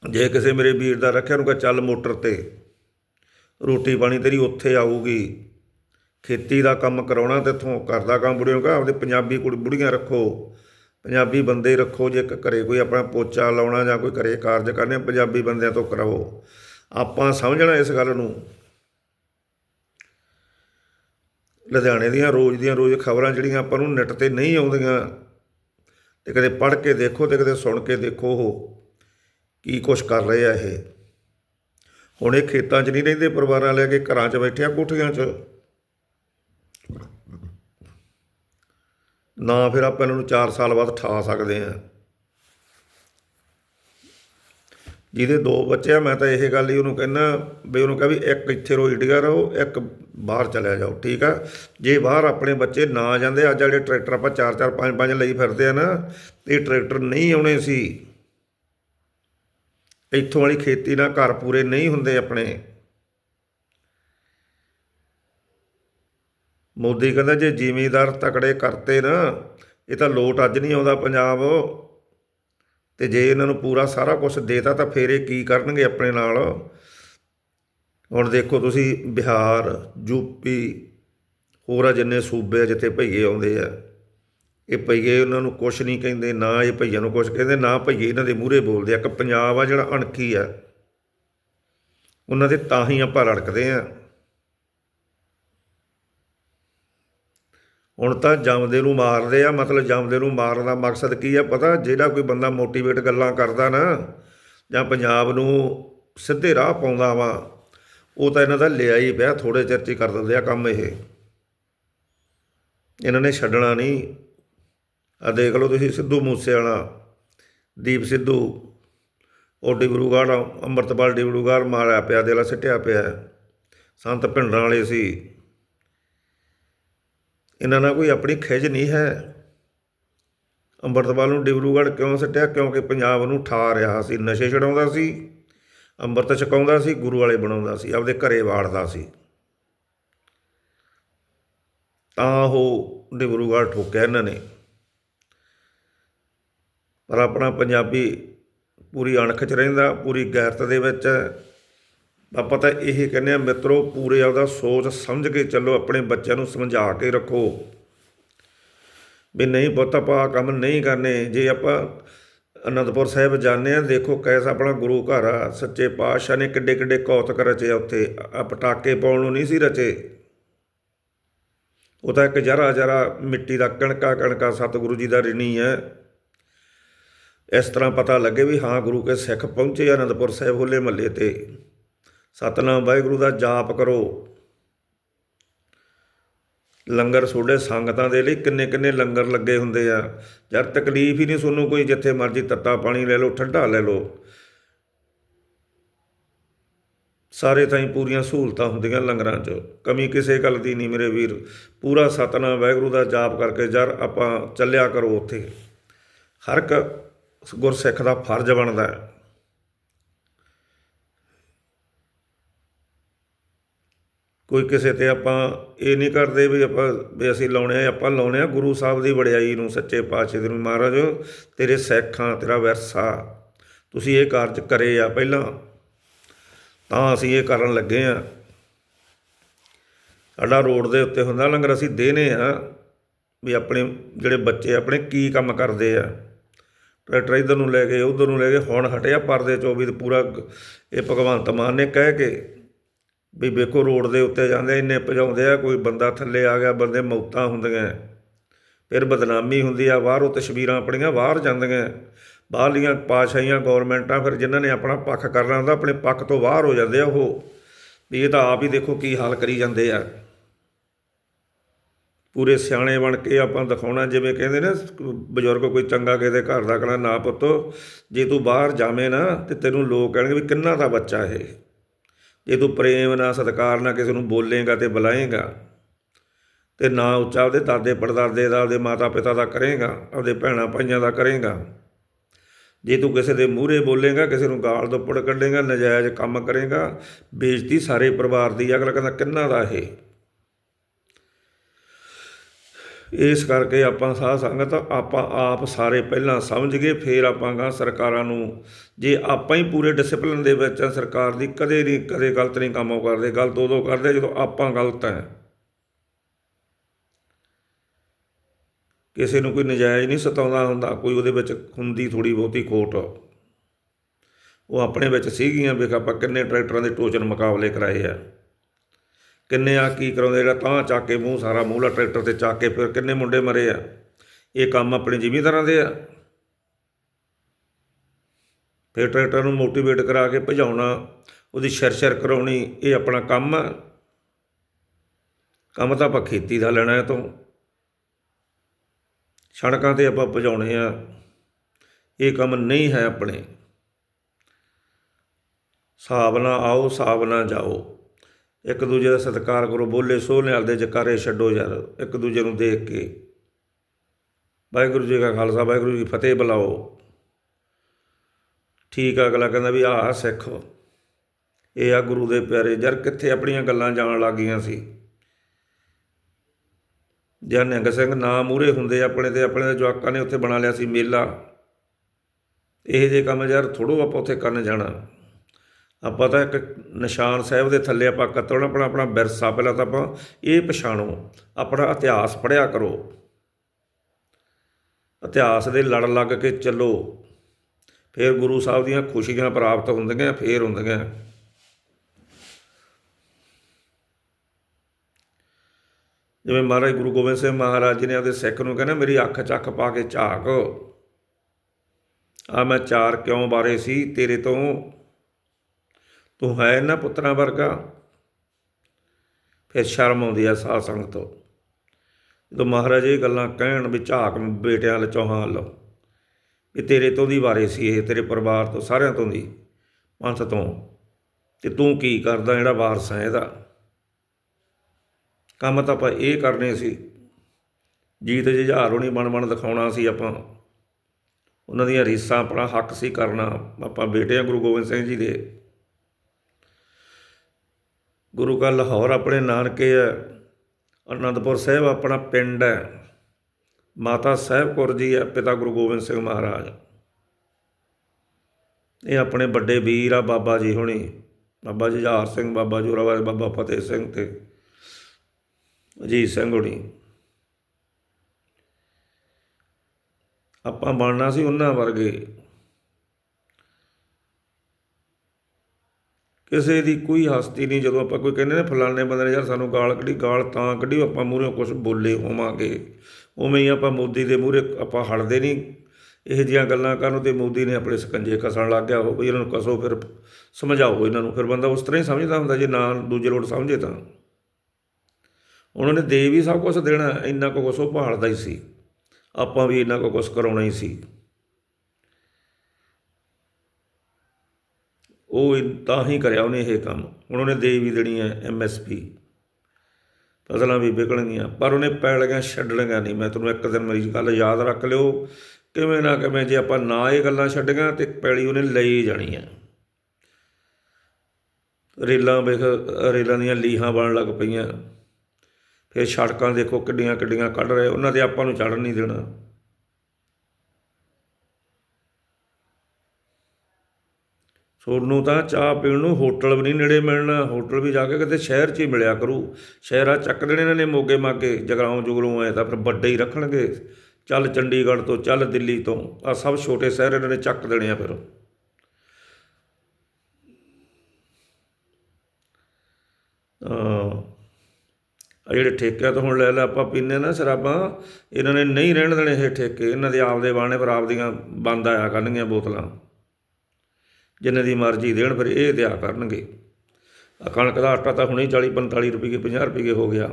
ਜੇ ਕਿਸੇ ਮੇਰੇ ਵੀਰ ਦਾ ਰੱਖਿਆ ਨੂੰ ਕਹ, ਚੱਲ ਮੋਟਰ ਤੇ, ਰੋਟੀ ਪਾਣੀ ਤੇਰੀ ਉੱਥੇ ਆਊਗੀ। ਖੇਤੀ ਦਾ ਕੰਮ ਕਰਾਉਣਾ ਤੇ ਇੱਥੋਂ ਘਰ ਦਾ ਕੰਮ ਬੁੜਿਓ ਕਹ ਆਪਦੇ ਪੰਜਾਬੀ ਕੁੜੀ ਬੁੜੀਆਂ ਰੱਖੋ। ਪੰਜਾਬੀ ਬੰਦੇ ਰੱਖੋ, ਜੇ ਕ- ਘਰੇ ਕੋਈ ਆਪਣਾ ਪੋਚਾ ਲਾਉਣਾ ਜਾਂ ਕੋਈ ਘਰੇ ਕਾਰਜ ਕਰਨੇ, ਪੰਜਾਬੀ ਬੰਦਿਆਂ ਤੋਂ ਕਰਾਓ। ਆਪਾਂ ਸਮਝਣਾ ਇਸ ਗੱਲ ਨੂੰ। ਲੁਧਿਆਣੇ ਦੀਆਂ ਰੋਜ਼ ਦੀਆਂ ਰੋਜ਼ ਖਬਰਾਂ ਜਿਹੜੀਆਂ ਆਪਾਂ ਨੂੰ ਨੈੱਟ ਤੇ ਨਹੀਂ ਆਉਂਦੀਆਂ, ਤੇ ਕਦੇ ਪੜ੍ਹ ਕੇ ਦੇਖੋ ਤੇ ਕਦੇ ਸੁਣ ਕੇ ਦੇਖੋ ਉਹ, ਕੀ ਕੁਛ ਕਰ ਰਹੇ ਆ ਇਹ। ਹੁਣ ਇਹ ਖੇਤਾਂ 'ਚ ਨਹੀਂ ਰਹਿੰਦੇ, ਪਰਿਵਾਰਾਂ ਲੈ ਕੇ ਘਰਾਂ 'ਚ ਬੈਠੇ ਆ, ਕੋਠੀਆਂ 'ਚ। ਨਾ ਫਿਰ ਆਪਾਂ ਇਹਨਾਂ ਨੂੰ 4 ਸਾਲ ਬਾਅਦ ਠਾ ਸਕਦੇ ਆ ਜਿਹਦੇ ਦੋ ਬੱਚੇ ਆ, ਮੈਂ ਤਾਂ ਇਹ ਗੱਲ ਹੀ ਉਹਨੂੰ ਕਹਿੰਦਾ ਵੀ ਉਹਨੂੰ ਕਹਾਂ ਵੀ ਇੱਕ ਇੱਥੇ ਰੋ ਇੰਡੀਆ ਰਹੋ, ਇੱਕ ਬਾਹਰ ਚਲਿਆ ਜਾਓ, ਠੀਕ ਆ? ਜੇ ਬਾਹਰ ਆਪਣੇ ਬੱਚੇ ਨਾ ਜਾਂਦੇ, ਅੱਜ ਜਿਹੜੇ ਟਰੈਕਟਰ ਆਪਾਂ 4 4 5 5 ਲਈ ਫਿਰਦੇ ਆ ਨਾ, ਇਹ ਟਰੈਕਟਰ ਨਹੀਂ ਆਉਣੇ ਸੀ। ਇੱਥੋਂ ਵਾਲੀ ਖੇਤੀ ਨਾਲ ਘਰ ਪੂਰੇ ਨਹੀਂ ਹੁੰਦੇ ਆਪਣੇ। ਮੋਦੀ ਕਹਿੰਦਾ ਜੇ ਜ਼ਿਮੀਦਾਰ ਤਕੜੇ ਕਰਤੇ ਨਾ, ਇਹ ਤਾਂ ਲੋਟ ਅੱਜ ਨਹੀਂ ਆਉਂਦਾ ਪੰਜਾਬ। ਤੇ ਜੇ ਇਹਨਾਂ ਨੂੰ ਪੂਰਾ ਸਾਰਾ ਕੁਝ ਦੇਤਾ ਤਾਂ ਫੇਰ ਇਹ ਕੀ ਕਰਨਗੇ ਆਪਣੇ ਨਾਲ? ਹੁਣ ਦੇਖੋ ਤੁਸੀਂ ਬਿਹਾਰ ਯੂਪੀ ਹੋਰ ਆ ਜਿੰਨੇ ਸੂਬੇ ਆ ਜਿੱਥੇ ਭਈਏ ਆਉਂਦੇ ਆ। ਇਹ ਭਈਏ ਉਹਨਾਂ ਨੂੰ ਕੁਝ ਨਹੀਂ ਕਹਿੰਦੇ, ਨਾ ਇਹ ਭਈਆਂ ਨੂੰ ਕੁਝ ਕਹਿੰਦੇ, ਨਾ ਭਈਏ ਇਹਨਾਂ ਦੇ ਮੂਹਰੇ ਬੋਲਦੇ ਆ। ਕਿ ਪੰਜਾਬ ਆ ਜਿਹੜਾ ਅਣਖੀ ਆ। ਉਹਨਾਂ ਦੇ ਤਾਂ ਹੀ ਆਪਾਂ ਰੜਕਦੇ ਆ। ਹੁਣ ਤਾਂ ਜੰਮਦੇ ਨੂੰ ਮਾਰਦੇ ਆ, ਮਤਲਬ ਜੰਮਦੇ ਨੂੰ ਮਾਰਨ ਦਾ ਮਕਸਦ ਕੀ ਆ ਪਤਾ? ਜਿਹੜਾ ਕੋਈ ਬੰਦਾ ਮੋਟੀਵੇਟ ਗੱਲਾਂ ਕਰਦਾ ਨਾ, ਜਾਂ ਪੰਜਾਬ ਨੂੰ ਸਿੱਧੇ ਰਾਹ ਪਾਉਂਦਾ ਵਾ, ਉਹ ਤਾਂ ਇਹਨਾਂ ਦਾ ਲਿਆ ਹੀ ਪਿਆ ਥੋੜੇ ਚਿਰ 'ਚ ਹੀ ਕਰ ਦਿੰਦੇ ਆ ਕੰਮ ਇਹ। ਇਹਨਾਂ ਨੇ ਛੱਡਣਾ ਨਹੀਂ। ਆ ਦੇਖ ਲਓ ਤੁਸੀਂ ਸਿੱਧੂ ਮੂਸੇ ਵਾਲਾ ਦੀਪ ਸਿੱਧੂ, ਉਹ ਡਿਬਰੂਗੜ੍ਹ ਅੰਮ੍ਰਿਤਪਾਲ ਡਿਬਰੂਗੜ੍ਹ ਮਾਰਿਆ ਪਿਆ, ਦੇਲਾ ਸਿੱਟਿਆ ਪਿਆ। ਸੰਤ ਭਿੰਡਰਾਂ ਵਾਲੇ ਸੀ। ਇਹਨਾਂ ਨਾਲ ਕੋਈ ਆਪਣੀ ਖਿਜ ਨਹੀਂ ਹੈ। ਅੰਮ੍ਰਿਤਪਾਲ ਨੂੰ ਡਿਬਰੂਗੜ੍ਹ ਕਿਉਂ ਸੱਟਿਆ? ਕਿਉਂਕਿ ਪੰਜਾਬ ਨੂੰ ਠਾ ਰਿਹਾ ਸੀ, ਨਸ਼ੇ ਛਡਾਉਂਦਾ ਸੀ, ਅੰਮ੍ਰਿਤ ਛਕਾਉਂਦਾ ਸੀ, ਗੁਰੂ ਵਾਲੇ ਬਣਾਉਂਦਾ ਸੀ, ਆਪਦੇ ਘਰੇ ਵਾੜਦਾ ਸੀ। ਤਾਂ ਉਹ ਡਿਬਰੂਗੜ੍ਹ ਠੋਕਿਆ ਇਹਨਾਂ ਨੇ। ਪਰ ਆਪਣਾ ਪੰਜਾਬੀ ਪੂਰੀ ਅਣਖ 'ਚ ਰਹਿੰਦਾ, ਪੂਰੀ ਗੈਰਤ ਦੇ ਵਿੱਚ ਆਪਾਂ ਤਾਂ ਇਹ ਕਹਿੰਦੇ ਆ, ਮਿੱਤਰੋ, ਪੂਰੇ ਆਪਦਾ ਸੋਚ ਸਮਝ ਕੇ ਚੱਲੋ, ਆਪਣੇ ਬੱਚਿਆਂ ਨੂੰ ਸਮਝਾ ਕੇ ਰੱਖੋ। ਵੀ ਨਹੀਂ ਪੁੱਤ, ਆਪਾਂ ਆਹ ਕੰਮ ਨਹੀਂ ਕਰਨੇ। ਜੇ ਆਪਾਂ ਅਨੰਦਪੁਰ ਸਾਹਿਬ ਜਾਂਦੇ ਆ, ਦੇਖੋ ਕੈਸਾ ਆਪਣਾ ਗੁਰੂ ਘਰ ਆ, ਸੱਚੇ ਪਾਤਸ਼ਾਹ ਨੇ ਕਿੱਡੇ ਕਿੱਡੇ ਕੌਤਕ ਰਚੇ ਆ ਉੱਥੇ। ਆ ਪਟਾਕੇ ਪਾਉਣ ਨੂੰ ਨਹੀਂ ਸੀ ਰਚੇ। ਉਹ ਤਾਂ ਇੱਕ ਜਰਾ ਜਰਾ ਮਿੱਟੀ ਦਾ ਕਣਕਾ ਕਣਕਾ ਸਤਿਗੁਰੂ ਜੀ ਦਾ ਰਿਣੀ ਹੈ ਇਸ ਤਰ੍ਹਾਂ ਪਤਾ ਲੱਗੇ ਵੀ ਹਾਂ, ਗੁਰੂ ਕੇ ਸਿੱਖ ਪਹੁੰਚੇ ਅਨੰਦਪੁਰ ਸਾਹਿਬ ਹੋਲੇ ਮਹੱਲੇ ਤੇ। ਸਤਨਾਮ ਵਾਹਿਗੁਰੂ ਦਾ ਜਾਪ ਕਰੋ। ਲੰਗਰ ਤੁਹਾਡੇ ਸੰਗਤਾਂ ਦੇ ਲਈ ਕਿੰਨੇ ਕਿੰਨੇ ਲੰਗਰ ਲੱਗੇ ਹੁੰਦੇ ਆ। ਯਾਰ ਤਕਲੀਫ ਹੀ ਨਹੀਂ ਤੁਹਾਨੂੰ ਕੋਈ, ਜਿੱਥੇ ਮਰਜ਼ੀ ਤੱਤਾ ਪਾਣੀ ਲੈ ਲਓ, ਠੰਡਾ ਲੈ ਲਓ। ਸਾਰੇ ਥਾਈਂ ਪੂਰੀਆਂ ਸਹੂਲਤਾਂ ਹੁੰਦੀਆਂ ਲੰਗਰਾਂ 'ਚ। ਕਮੀ ਕਿਸੇ ਗੱਲ ਦੀ ਨਹੀਂ ਮੇਰੇ ਵੀਰ। ਪੂਰਾ ਸਤਨਾਮ ਵਾਹਿਗੁਰੂ ਦਾ ਜਾਪ ਕਰਕੇ ਯਾਰ ਆਪਾਂ ਚੱਲਿਆ ਕਰੋ ਉੱਥੇ। ਹਰ ਇੱਕ ਗੁਰਸਿੱਖ ਦਾ ਫਰਜ਼ ਬਣਦਾ। ਹੈ ਕੋਈ ਕਿਸੇ ਤੇ ਆਪਾਂ ਇਹ ਨਹੀਂ ਕਰਦੇ ਵੀ ਆਪਾਂ, ਵੀ ਅਸੀਂ ਲਾਉਣੇ ਆ ਆਪਾਂ ਲਾਉਣੇ ਆ। ਗੁਰੂ ਸਾਹਿਬ ਦੀ ਵਡਿਆਈ ਨੂੰ, ਸੱਚੇ ਪਾਤਸ਼ਾਹ ਦੀ ਨੂੰ, ਮਹਾਰਾਜ, ਤੇਰੇ ਸਿੱਖਾਂ ਤੇਰਾ ਵਿਰਸਾ। ਤੁਸੀਂ ਇਹ ਕਾਰਜ ਕਰੇ ਆ ਪਹਿਲਾਂ। ਤਾਂ ਅਸੀਂ ਇਹ ਕਰਨ ਲੱਗੇ ਆ। ਸਾਡਾ ਰੋਡ ਦੇ ਉੱਤੇ ਹੁੰਦਾ, ਲੰਗਰ ਅਸੀਂ ਦੇਨੇ ਆ। ਵੀ ਆਪਣੇ ਜਿਹੜੇ ਬੱਚੇ ਆਪਣੇ ਕੀ ਕੰਮ ਕਰਦੇ ਆ। ਟਰੈਕਟਰ ਇੱਧਰ ਨੂੰ ਲੈ ਕੇ, ਉਧਰ ਨੂੰ ਲੈ ਕੇ, ਹੁਣ ਹਟਿਆ ਪਰਦੇ ਚੋਂ ਵੀ ਤੇ ਪੂਰਾ ਇਹ ਭਗਵੰਤ ਮਾਨ ਨੇ ਕਹਿ ਕੇ। ਵੀ ਵੇਖੋ ਰੋਡ ਦੇ ਉੱਤੇ ਜਾਂਦੇ ਇੰਨੇ ਭਜਾਉਂਦੇ ਆ, ਕੋਈ ਬੰਦਾ ਥੱਲੇ ਆ ਗਿਆ, ਬੰਦੇ ਮੌਤਾਂ ਹੁੰਦੀਆਂ ਫਿਰ ਬਦਨਾਮੀ ਹੁੰਦੀ ਆ, ਬਾਹਰੋਂ ਤਸਵੀਰਾਂ ਆਪਣੀਆਂ ਬਾਹਰ ਜਾਂਦੀਆਂ ਬਾਹਰਲੀਆਂ ਪਾਸ਼ਾਹੀਆਂ ਗੌਰਮੈਂਟਾਂ ਫਿਰ ਜਿਨ੍ਹਾਂ ਨੇ ਆਪਣਾ ਪੱਖ ਕਰਨਾ ਹੁੰਦਾ, ਆਪਣੇ ਪੱਖ ਤੋਂ ਬਾਹਰ ਹੋ ਜਾਂਦੇ ਆ ਉਹ। ਵੀ ਇਹ ਤਾਂ ਆਪ ਹੀ ਦੇਖੋ ਕੀ ਹਾਲ ਕਰੀ ਜਾਂਦੇ ਆ। ਪੂਰੇ ਸਿਆਣੇ ਬਣ ਕੇ ਆਪਾਂ ਦਿਖਾਉਣਾ, ਜਿਵੇਂ ਕਹਿੰਦੇ ਨੇ, ਬਜ਼ੁਰਗ ਕੋਈ ਚੰਗਾ ਕਿਸੇ ਦੇ ਘਰ ਦਾ ਕਹਣਾ ਨਾ ਪੁੱਤੋ, ਜੇ ਤੂੰ ਬਾਹਰ ਜਾਵੇਂ ਨਾ, ਤੇ ਤੈਨੂੰ ਲੋਕ ਕਹਿਣਗੇ ਵੀ ਕਿੰਨਾ ਦਾ ਬੱਚਾ ਇਹ? ਜੇ ਤੂੰ ਪ੍ਰੇਮ ਨਾਲ ਸਤਿਕਾਰ ਨਾਲ ਕਿਸੇ ਨੂੰ ਬੋਲੇਗਾ ਤੇ ਬੁਲਾਏਗਾ ਤੇ ਨਾ ਉੱਚਾ ਉਹਦੇ ਦਾਦੇ ਪੜਦਾਦੇ ਦਾ ਉਹਦੇ ਮਾਤਾ ਪਿਤਾ ਦਾ ਕਰੇਗਾ ਉਹਦੇ ਭੈਣਾਂ ਭਾਈਆਂ ਦਾ ਕਰੇਗਾ। ਜੇ ਤੂੰ ਕਿਸੇ ਦੇ ਮੂਹਰੇ ਬੋਲੇਗਾ, ਕਿਸੇ ਨੂੰ ਗਾਲ ਦੁੱਪੜ ਕੱਢੇਗਾ, ਨਜਾਇਜ਼ ਕੰਮ ਕਰੇਗਾ, ਬੇਇੱਜ਼ਤੀ ਸਾਰੇ ਪਰਿਵਾਰ ਦੀ ਅਗਲਾ ਕਹਿੰਦਾ, ਕਿੰਨਾ ਦਾ ਇਹ? ਇਸ ਕਰਕੇ ਆਪਾਂ ਸਾਧ ਸੰਗਤ ਆਪਾਂ ਆਪ ਸਾਰੇ ਪਹਿਲਾਂ ਸਮਝ ਗਏ, ਫਿਰ ਆਪਾਂ ਗਾ ਸਰਕਾਰਾਂ ਨੂੰ ਜੇ ਆਪਾਂ ਹੀ ਪੂਰੇ ਡਿਸਪਲਿਨ ਦੇ ਵਿੱਚ ਆ, ਸਰਕਾਰ ਦੀ ਕਦੇ ਨਹੀਂ, ਕਦੇ ਗਲਤ ਨਹੀਂ ਕੰਮ ਉਹ ਕਰਦੇ, ਗਲਤ ਉਦੋਂ ਕਰਦੇ ਜਦੋਂ ਆਪਾਂ ਗਲਤ ਹੈ ਕਿਸੇ ਨੂੰ ਕੋਈ ਨਜਾਇਜ਼ ਨਹੀਂ ਸਤਾਉਂਦਾ ਹੁੰਦਾ, ਕੋਈ ਉਹਦੇ ਵਿੱਚ ਹੁੰਦੀ ਥੋੜੀ ਬਹੁਤੀ ਖੋਟ। ਉਹ ਆਪਣੇ ਵਿੱਚ ਸੀਗੀਆਂ, ਵੇਖ ਆਪਾਂ ਕਿੰਨੇ ਟਰੈਕਟਰਾਂ ਦੇ ਟੋਚਨ ਮੁਕਾਬਲੇ ਕਰਾਏ ਆ। ਕਿੰਨੇ ਆ ਕੀ ਕਰਾਉਂਦੇ, ਜਿਹੜਾ ਤਾਂ ਚੱਕ ਕੇ ਮੂੰਹ ਸਾਰਾ ਮੂਹਲਾ ਟਰੈਕਟਰ ਤੇ ਚੱਕ ਕੇ ਫਿਰ ਕਿੰਨੇ ਮੁੰਡੇ ਮਰੇ ਆ। ਇਹ ਕੰਮ ਆਪਣੇ ਜ਼ਿਮੀਂਦਾਰਾਂ ਦੇ ਆ। ਫਿਰ ਟਰੈਕਟਰ ਨੂੰ ਮੋਟੀਵੇਟ ਕਰਾ ਕੇ ਭਜਾਉਣਾ, ਉਹਦੀ ਸ਼ਰਸ਼ਰ ਕਰਾਉਣੀ, ਇਹ ਆਪਣਾ ਕੰਮ ਆ। ਕੰਮ ਤਾਂ ਆਪਾਂ ਖੇਤੀ ਦਾ ਲੈਣਾ ਹੈ ਤੋਂ। ਸੜਕਾਂ ਤੇ ਆਪਾਂ ਭਜਾਉਣੇ ਆ। ਇਹ ਕੰਮ ਨਹੀਂ ਹੈ ਆਪਣੇ। ਹਿਸਾਬ ਨਾਲ ਆਓ ਹਿਸਾਬ ਨਾਲ ਜਾਓ। ਇੱਕ ਦੂਜੇ ਦਾ ਸਤਿਕਾਰ ਕਰੋ, ਬੋਲੇ ਸੋ ਨਿਹਾਲ ਦੇ ਜਕਾਰੇ ਛੱਡੋ ਯਾਰ, ਇੱਕ ਦੂਜੇ ਨੂੰ ਦੇਖ ਕੇ। ਵਾਹਿਗੁਰੂ ਜੀ ਕਾ ਖਾਲਸਾ, ਵਾਹਿਗੁਰੂ ਜੀ ਕੀ ਫਤਿਹ ਬੁਲਾਓ। ਠੀਕ ਆ, ਅਗਲਾ ਕਹਿੰਦਾ ਵੀ ਆਹ ਸਿੱਖ ਇਹ ਆ ਗੁਰੂ ਦੇ ਪਿਆਰੇ, ਯਾਰ ਕਿੱਥੇ ਆਪਣੀਆਂ ਗੱਲਾਂ ਜਾਣ ਲੱਗ ਗਈਆਂ ਸੀ? ਜਾਂ ਨਿਹੰਗ ਸਿੰਘ ਨਾ ਮੂਰੇ ਹੁੰਦੇ ਆਪਣੇ ਤੇ ਆਪਣੇ ਦੇ ਜਵਾਕਾਂ ਨੇ ਉੱਥੇ ਬਣਾ ਲਿਆ ਸੀ ਮੇਲਾ। ਇਹ ਜੇ ਕੰਮ ਯਾਰ ਥੋੜੋ ਆਪਾਂ ਉੱਥੇ ਕਰਨ ਜਾਣਾ। ਆਪਾਂ ਤਾਂ ਇੱਕ ਨਿਸ਼ਾਨ ਸਾਹਿਬ ਦੇ ਥੱਲੇ ਆਪਾਂ ਕੱਤਣਾ ਆਪਣਾ ਆਪਣਾ ਵਿਰਸਾ ਪਹਿਲਾਂ ਤਾਂ ਆਪਾਂ ਇਹ ਪਛਾਣੋ। ਆਪਣਾ ਇਤਿਹਾਸ ਪੜ੍ਹਿਆ ਕਰੋ। ਇਤਿਹਾਸ ਦੇ ਲੜ ਲੱਗ ਕੇ ਚੱਲੋ। ਫਿਰ ਗੁਰੂ ਸਾਹਿਬ ਦੀਆਂ ਖੁਸ਼ੀਆਂ ਪ੍ਰਾਪਤ ਹੁੰਦੀਆਂ, ਫਿਰ ਹੁੰਦੀਆਂ। ਜਿਵੇਂ ਮਹਾਰਾਜ ਗੁਰੂ ਗੋਬਿੰਦ ਸਿੰਘ ਮਹਾਰਾਜ ਜੀ ਨੇ ਆਪਦੇ ਸਿੱਖ ਨੂੰ ਕਹਿੰਦਾ, ਮੇਰੀ ਅੱਖ ਚੱਕ ਪਾ ਕੇ ਝਾਕ। ਆ ਮੈਂ ਚਾਰ ਕਿਉਂ ਬਾਰੇ ਸੀ, ਤੇਰੇ ਤੋਂ ਤੂੰ ਹੈ ਨਾ ਪੁੱਤਰਾਂ ਵਰਗਾ? ਫਿਰ ਸ਼ਰਮ ਆਉਂਦੀ ਆ ਸਾਧ ਸੰਗਤ ਤੋਂ। ਜਦੋਂ ਮਹਾਰਾਜ ਇਹ ਗੱਲਾਂ ਕਹਿਣ ਵੀ ਝਾਕ ਬੇਟਿਆਂ ਵੱਲ ਚੌਹਾਂ ਵੱਲ ਵੀ ਤੇਰੇ ਤੋਂ ਦੀ ਵਾਰੇ ਸੀ ਇਹ, ਤੇਰੇ ਪਰਿਵਾਰ ਤੋਂ, ਸਾਰਿਆਂ ਤੋਂ ਦੀ। ਪੰਥ ਤੋਂ। ਤੇ ਤੂੰ ਕੀ ਕਰਦਾ ਜਿਹੜਾ ਵਾਰਸ ਹੈ ਇਹਦਾ? ਕੰਮ ਤਾਂ ਆਪਾਂ ਇਹ ਕਰਨੇ ਸੀ। ਜੀਤ ਜੁਝਾਰ ਹੋਣੀ ਬਣ ਬਣ ਦਿਖਾਉਣਾ ਸੀ ਆਪਾਂ। ਉਹਨਾਂ ਦੀਆਂ ਰੀਸਾਂ ਆਪਣਾ ਹੱਕ ਸੀ ਕਰਨਾ। ਆਪਾਂ ਬੇਟੇ ਆ ਗੁਰੂ ਗੋਬਿੰਦ ਸਿੰਘ ਜੀ ਦੇ। ਗੁਰੂ ਕਾ ਲਾਹੌਰ ਆਪਣੇ ਨਾਨਕੇ ਹੈ ਅਨੰਦਪੁਰ ਸਾਹਿਬ ਆਪਣਾ ਪਿੰਡ ਹੈ ਮਾਤਾ ਸਾਹਿਬ ਕੌਰ ਜੀ ਹੈ ਪਿਤਾ ਗੁਰੂ ਗੋਬਿੰਦ ਸਿੰਘ ਮਹਾਰਾਜ। ਇਹ ਆਪਣੇ ਵੱਡੇ ਵੀਰ ਆ ਬਾਬਾ ਜੀ ਹੁਣੀ, ਬਾਬਾ ਜੁਝਾਰ ਸਿੰਘ, ਬਾਬਾ ਜੋਰਾਵਰ, ਬਾਬਾ ਫਤਿਹ ਸਿੰਘ ਤੇ ਅਜੀਤ ਸਿੰਘ ਹੁਣੀ। ਆਪਾਂ ਬਣਨਾ ਸੀ ਉਹਨਾਂ ਵਰਗੇ। ਕਿਸੇ ਦੀ ਕੋਈ ਹਸਤੀ ਨਹੀਂ, ਜਦੋਂ ਆਪਾਂ ਕੋਈ ਕਹਿੰਦੇ ਨੇ ਫਲਾਣੇ ਬੰਦੇ ਨੇ, ਯਾਰ ਸਾਨੂੰ ਗਾਲ ਕੱਢੀ, ਗਾਲ ਤਾਂ ਕੱਢੀ, ਆਪਾਂ ਮੂਹਰੇ ਕੁਝ ਬੋਲੇ ਹੋਵਾਂਗੇ। ਉਵੇਂ ਹੀ ਆਪਾਂ ਮੋਦੀ ਦੇ ਮੂਹਰੇ ਆਪਾਂ ਹੜਦੇ ਨਹੀਂ। ਇਹੋ ਜੀਆਂ ਗੱਲਾਂ ਕਰਨ ਤੇ ਮੋਦੀ ਨੇ ਆਪਣੇ ਸਕੰਜੇ ਕੱਸਣ ਲੱਗ ਗਿਆ। ਉਹ ਵੀ ਇਹਨਾਂ ਨੂੰ ਕਸੋ, ਫਿਰ ਸਮਝਾਓ ਇਹਨਾਂ ਨੂੰ। ਫਿਰ ਬੰਦਾ ਉਸ ਤਰ੍ਹਾਂ ਹੀ ਸਮਝਦਾ ਹੁੰਦਾ ਜੇ ਨਾ ਦੂਜੇ ਲੋਟ ਸਮਝੇ ਤਾਂ। ਉਹਨਾਂ ਨੇ ਦੇ ਵੀ ਸਭ ਕੁਝ ਦੇਣਾ। ਇੰਨਾ ਕੁ ਕੁਛ ਉਹ ਭਾਲਦਾ ਹੀ ਸੀ। ਆਪਾਂ ਵੀ ਇੰਨਾ ਕੁ ਕੁਛ ਕਰਾਉਣਾ ਹੀ ਸੀ। ਉਹ ਤਾਂ ਹੀ ਕਰਿਆ ਉਹਨੇ ਇਹ ਕੰਮ। ਹੁਣ ਉਹਨੇ ਦੇ ਵੀ ਦੇਣੀ ਹੈ ਐਮਐਸਪੀ ਫਸਲਾਂ ਵੀ ਵਿਕਣਗੀਆਂ, ਪਰ ਉਹਨੇ ਪੈਲੀਆਂ ਛੱਡਣੀਆਂ ਨਹੀਂ। ਮੈਂ ਤੁਹਾਨੂੰ ਇੱਕ ਦਿਨ ਮੇਰੀ ਗੱਲ ਯਾਦ ਰੱਖ ਲਿਓ, ਕਿਵੇਂ ਨਾ ਕਿਵੇਂ ਜੇ ਆਪਾਂ ਨਾ ਇਹ ਗੱਲਾਂ ਛੱਡੀਆਂ ਤੇ ਪੈਲੀ ਉਹਨੇ ਲਈ ਜਾਣੀ ਹੈ ਰੇਲਾਂ ਵੇਖ, ਰੇਲਾਂ ਦੀਆਂ ਲੀਹਾਂ ਬਣਨ ਲੱਗ ਪਈਆਂ। ਫਿਰ ਸੜਕਾਂ ਦੇਖੋ ਕਿੱਡੀਆਂ ਕਿੱਡੀਆਂ ਕੱਢ ਰਹੇ, ਉਹਨਾਂ 'ਤੇ ਆਪਾਂ ਨੂੰ ਚੜ੍ਹਨ ਨਹੀਂ ਦੇਣਾ। ਤੁਹਾਨੂੰ ਤਾਂ ਚਾਹ ਪੀਣ ਨੂੰ ਹੋਟਲ ਵੀ ਨਹੀਂ ਨੇੜੇ ਮਿਲਣਾ, ਹੋਟਲ ਵੀ ਜਾ ਕੇ ਕਿਤੇ ਸ਼ਹਿਰ 'ਚ ਹੀ ਮਿਲਿਆ ਕਰੂ। ਸ਼ਹਿਰਾਂ ਚੱਕ ਦੇਣੇ ਇਹਨਾਂ ਨੇ ਮੋਗੇ ਮਾਗੇ, ਜਗਰਾਉਂ ਜੁਗਲੋਂ ਆਏ ਤਾਂ ਫਿਰ ਵੱਡੇ ਹੀ ਰੱਖਣਗੇ। ਚੱਲ ਚੰਡੀਗੜ੍ਹ ਤੋਂ, ਚੱਲ ਦਿੱਲੀ ਤੋਂ ਆ ਸਭ ਛੋਟੇ ਸ਼ਹਿਰ ਇਹਨਾਂ ਨੇ ਚੱਕ ਦੇਣੇ ਆ ਫਿਰ। ਆ ਜਿਹੜੇ ਠੇਕਿਆਂ ਤੋਂ ਹੁਣ ਲੈ ਲੈ ਆਪਾਂ ਪੀਨੇ ਨਾ ਸ਼ਰਾਬਾਂ, ਇਹਨਾਂ ਨੇ ਨਹੀਂ ਰਹਿਣ ਦੇਣੇ ਇਹ ਠੇਕੇ, ਇਹਨਾਂ ਦੇ ਆਪਦੇ ਬਾਣੇ ਪਰ ਆਪਦੀਆਂ ਬੰਦ ਆਇਆ ਕਰਨਗੀਆਂ ਬੋਤਲਾਂ। ਜਿੰਨੇ ਦੀ ਮਰਜ਼ੀ ਦੇਣ, ਫਿਰ ਇਹ ਦਿਆ ਕਰਨਗੇ। ਕਣਕ ਦਾ ਆਟਾ ਤਾਂ ਹੁਣੇ 40 45 ਰੁਪਏ 50 ਰੁਪਏ ਹੋ ਗਿਆ।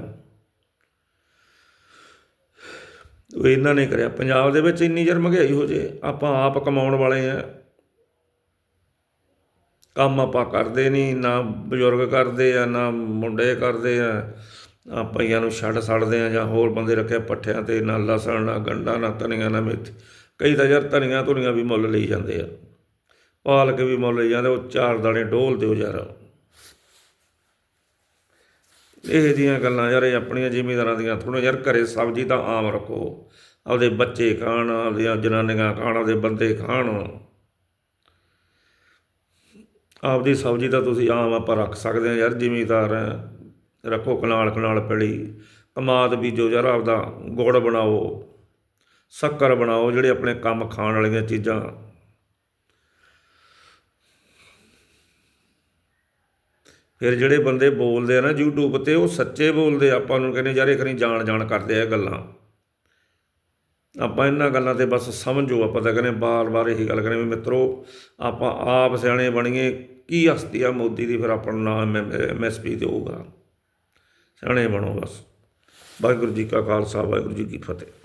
ਉਹ ਇਹਨਾਂ ਨੇ ਕਰਿਆ। ਪੰਜਾਬ ਦੇ ਵਿੱਚ ਇੰਨੀ ਜਰ ਮਹਿੰਗਾਈ ਹੋ ਜੇ, ਆਪਾਂ ਆਪ ਕਮਾਉਣ ਵਾਲੇ ਆ। ਕੰਮ ਆਪਾਂ ਕਰਦੇ ਨਹੀਂ ਨਾ ਬਜ਼ੁਰਗ ਕਰਦੇ ਆ, ਨਾ ਮੁੰਡੇ ਕਰਦੇ ਆ। ਆ ਪਈਆਂ ਨੂੰ ਛੱਡ ਛੱਡਦੇ ਆ ਜਾਂ ਹੋਰ ਬੰਦੇ ਰੱਖੇ ਪੱਠਿਆਂ ਤੇ, ਨਾ ਲਸਣ, ਨਾ ਗੰਡਾ, ਨਾ ਧਨੀਆ, ਨਾ ਮੇਥੀ। ਕਈ ਤਾਂ ਯਾਰ ਧਨੀਆ ਧੁਨੀਆਂ ਵੀ ਮੁੱਲ ਲਈ ਜਾਂਦੇ ਆ। ਪਾਲਕ ਵੀ ਮੁੱਲ ਜਾਂਦੇ, ਉਹ ਚਾਰ ਦਾਣੇ ਡੋਲ ਦਿਓ ਯਾਰ। ਇਹ ਜੀਆਂ ਗੱਲਾਂ ਯਾਰ, ਇਹ ਆਪਣੀਆਂ ਜ਼ਿਮੀਦਾਰਾਂ ਦੀਆਂ ਥੋੜਾ ਯਾਰ, ਘਰੇ ਸਬਜ਼ੀ ਤਾਂ ਆਮ ਰੱਖੋ। ਆਪਦੇ ਬੱਚੇ ਖਾਣ, ਆਪਦੀਆਂ ਜਨਾਨੀਆਂ ਖਾਣ, ਆਪਦੇ ਬੰਦੇ ਖਾਣ। ਆਪਦੀ ਸਬਜ਼ੀ ਤਾਂ ਤੁਸੀਂ ਆਮ ਆਪਾਂ ਰੱਖ ਸਕਦੇ ਹਾਂ ਯਾਰ, ਜ਼ਿਮੀਦਾਰ ਰੱਖੋ ਕਨਾਲ ਕਨਾਲ ਪੈਲੀ। ਕਮਾਦ ਬੀਜੋ ਯਾਰ, ਆਪਦਾ ਗੁੜ ਬਣਾਓ। ਸ਼ੱਕਰ ਬਣਾਓ, ਜਿਹੜੇ ਆਪਣੇ ਕੰਮ ਖਾਣ ਵਾਲੀਆਂ ਚੀਜ਼ਾਂ। ਫਿਰ ਜਿਹੜੇ ਬੰਦੇ ਬੋਲਦੇ ਆ ਨਾ YouTube ਤੇ, ਉਹ ਸੱਚੇ ਬੋਲਦੇ ਆਪਾਂ ਨੂੰ ਕਹਿੰਦੇ, ਯਾਰ, ਇਹ ਖਰੀ ਜਾਣ ਜਾਣ ਕਰਦੇ ਆ ਗੱਲਾਂ। ਆਪਾਂ ਇਹਨਾਂ ਗੱਲਾਂ ਤੇ ਬਸ ਸਮਝੋ। ਆਪਾਂ ਤਾਂ ਕਹਿੰਦੇ ਬਾਰ-ਬਾਰ ਇਹੀ ਗੱਲ ਕਹਿੰਦੇ ਵੀ ਮਿੱਤਰੋ, ਆਪਾਂ ਆਪ ਸਿਆਣੇ ਬਣੀਏ, ਕੀ ਹਸਤੀ ਆ ਮੋਦੀ ਦੀ, ਫਿਰ ਆਪਾਂ ਨੂੰ ਨਾਮ ਐਮਐਸਪੀ ਹੋਊਗਾ। ਸਿਆਣੇ ਬਣੋ ਬਸ। ਵਾਹਿਗੁਰੂ ਜੀ ਕਾ ਖਾਲਸਾ, ਵਾਹਿਗੁਰੂ ਜੀ ਕੀ ਫਤਿਹ।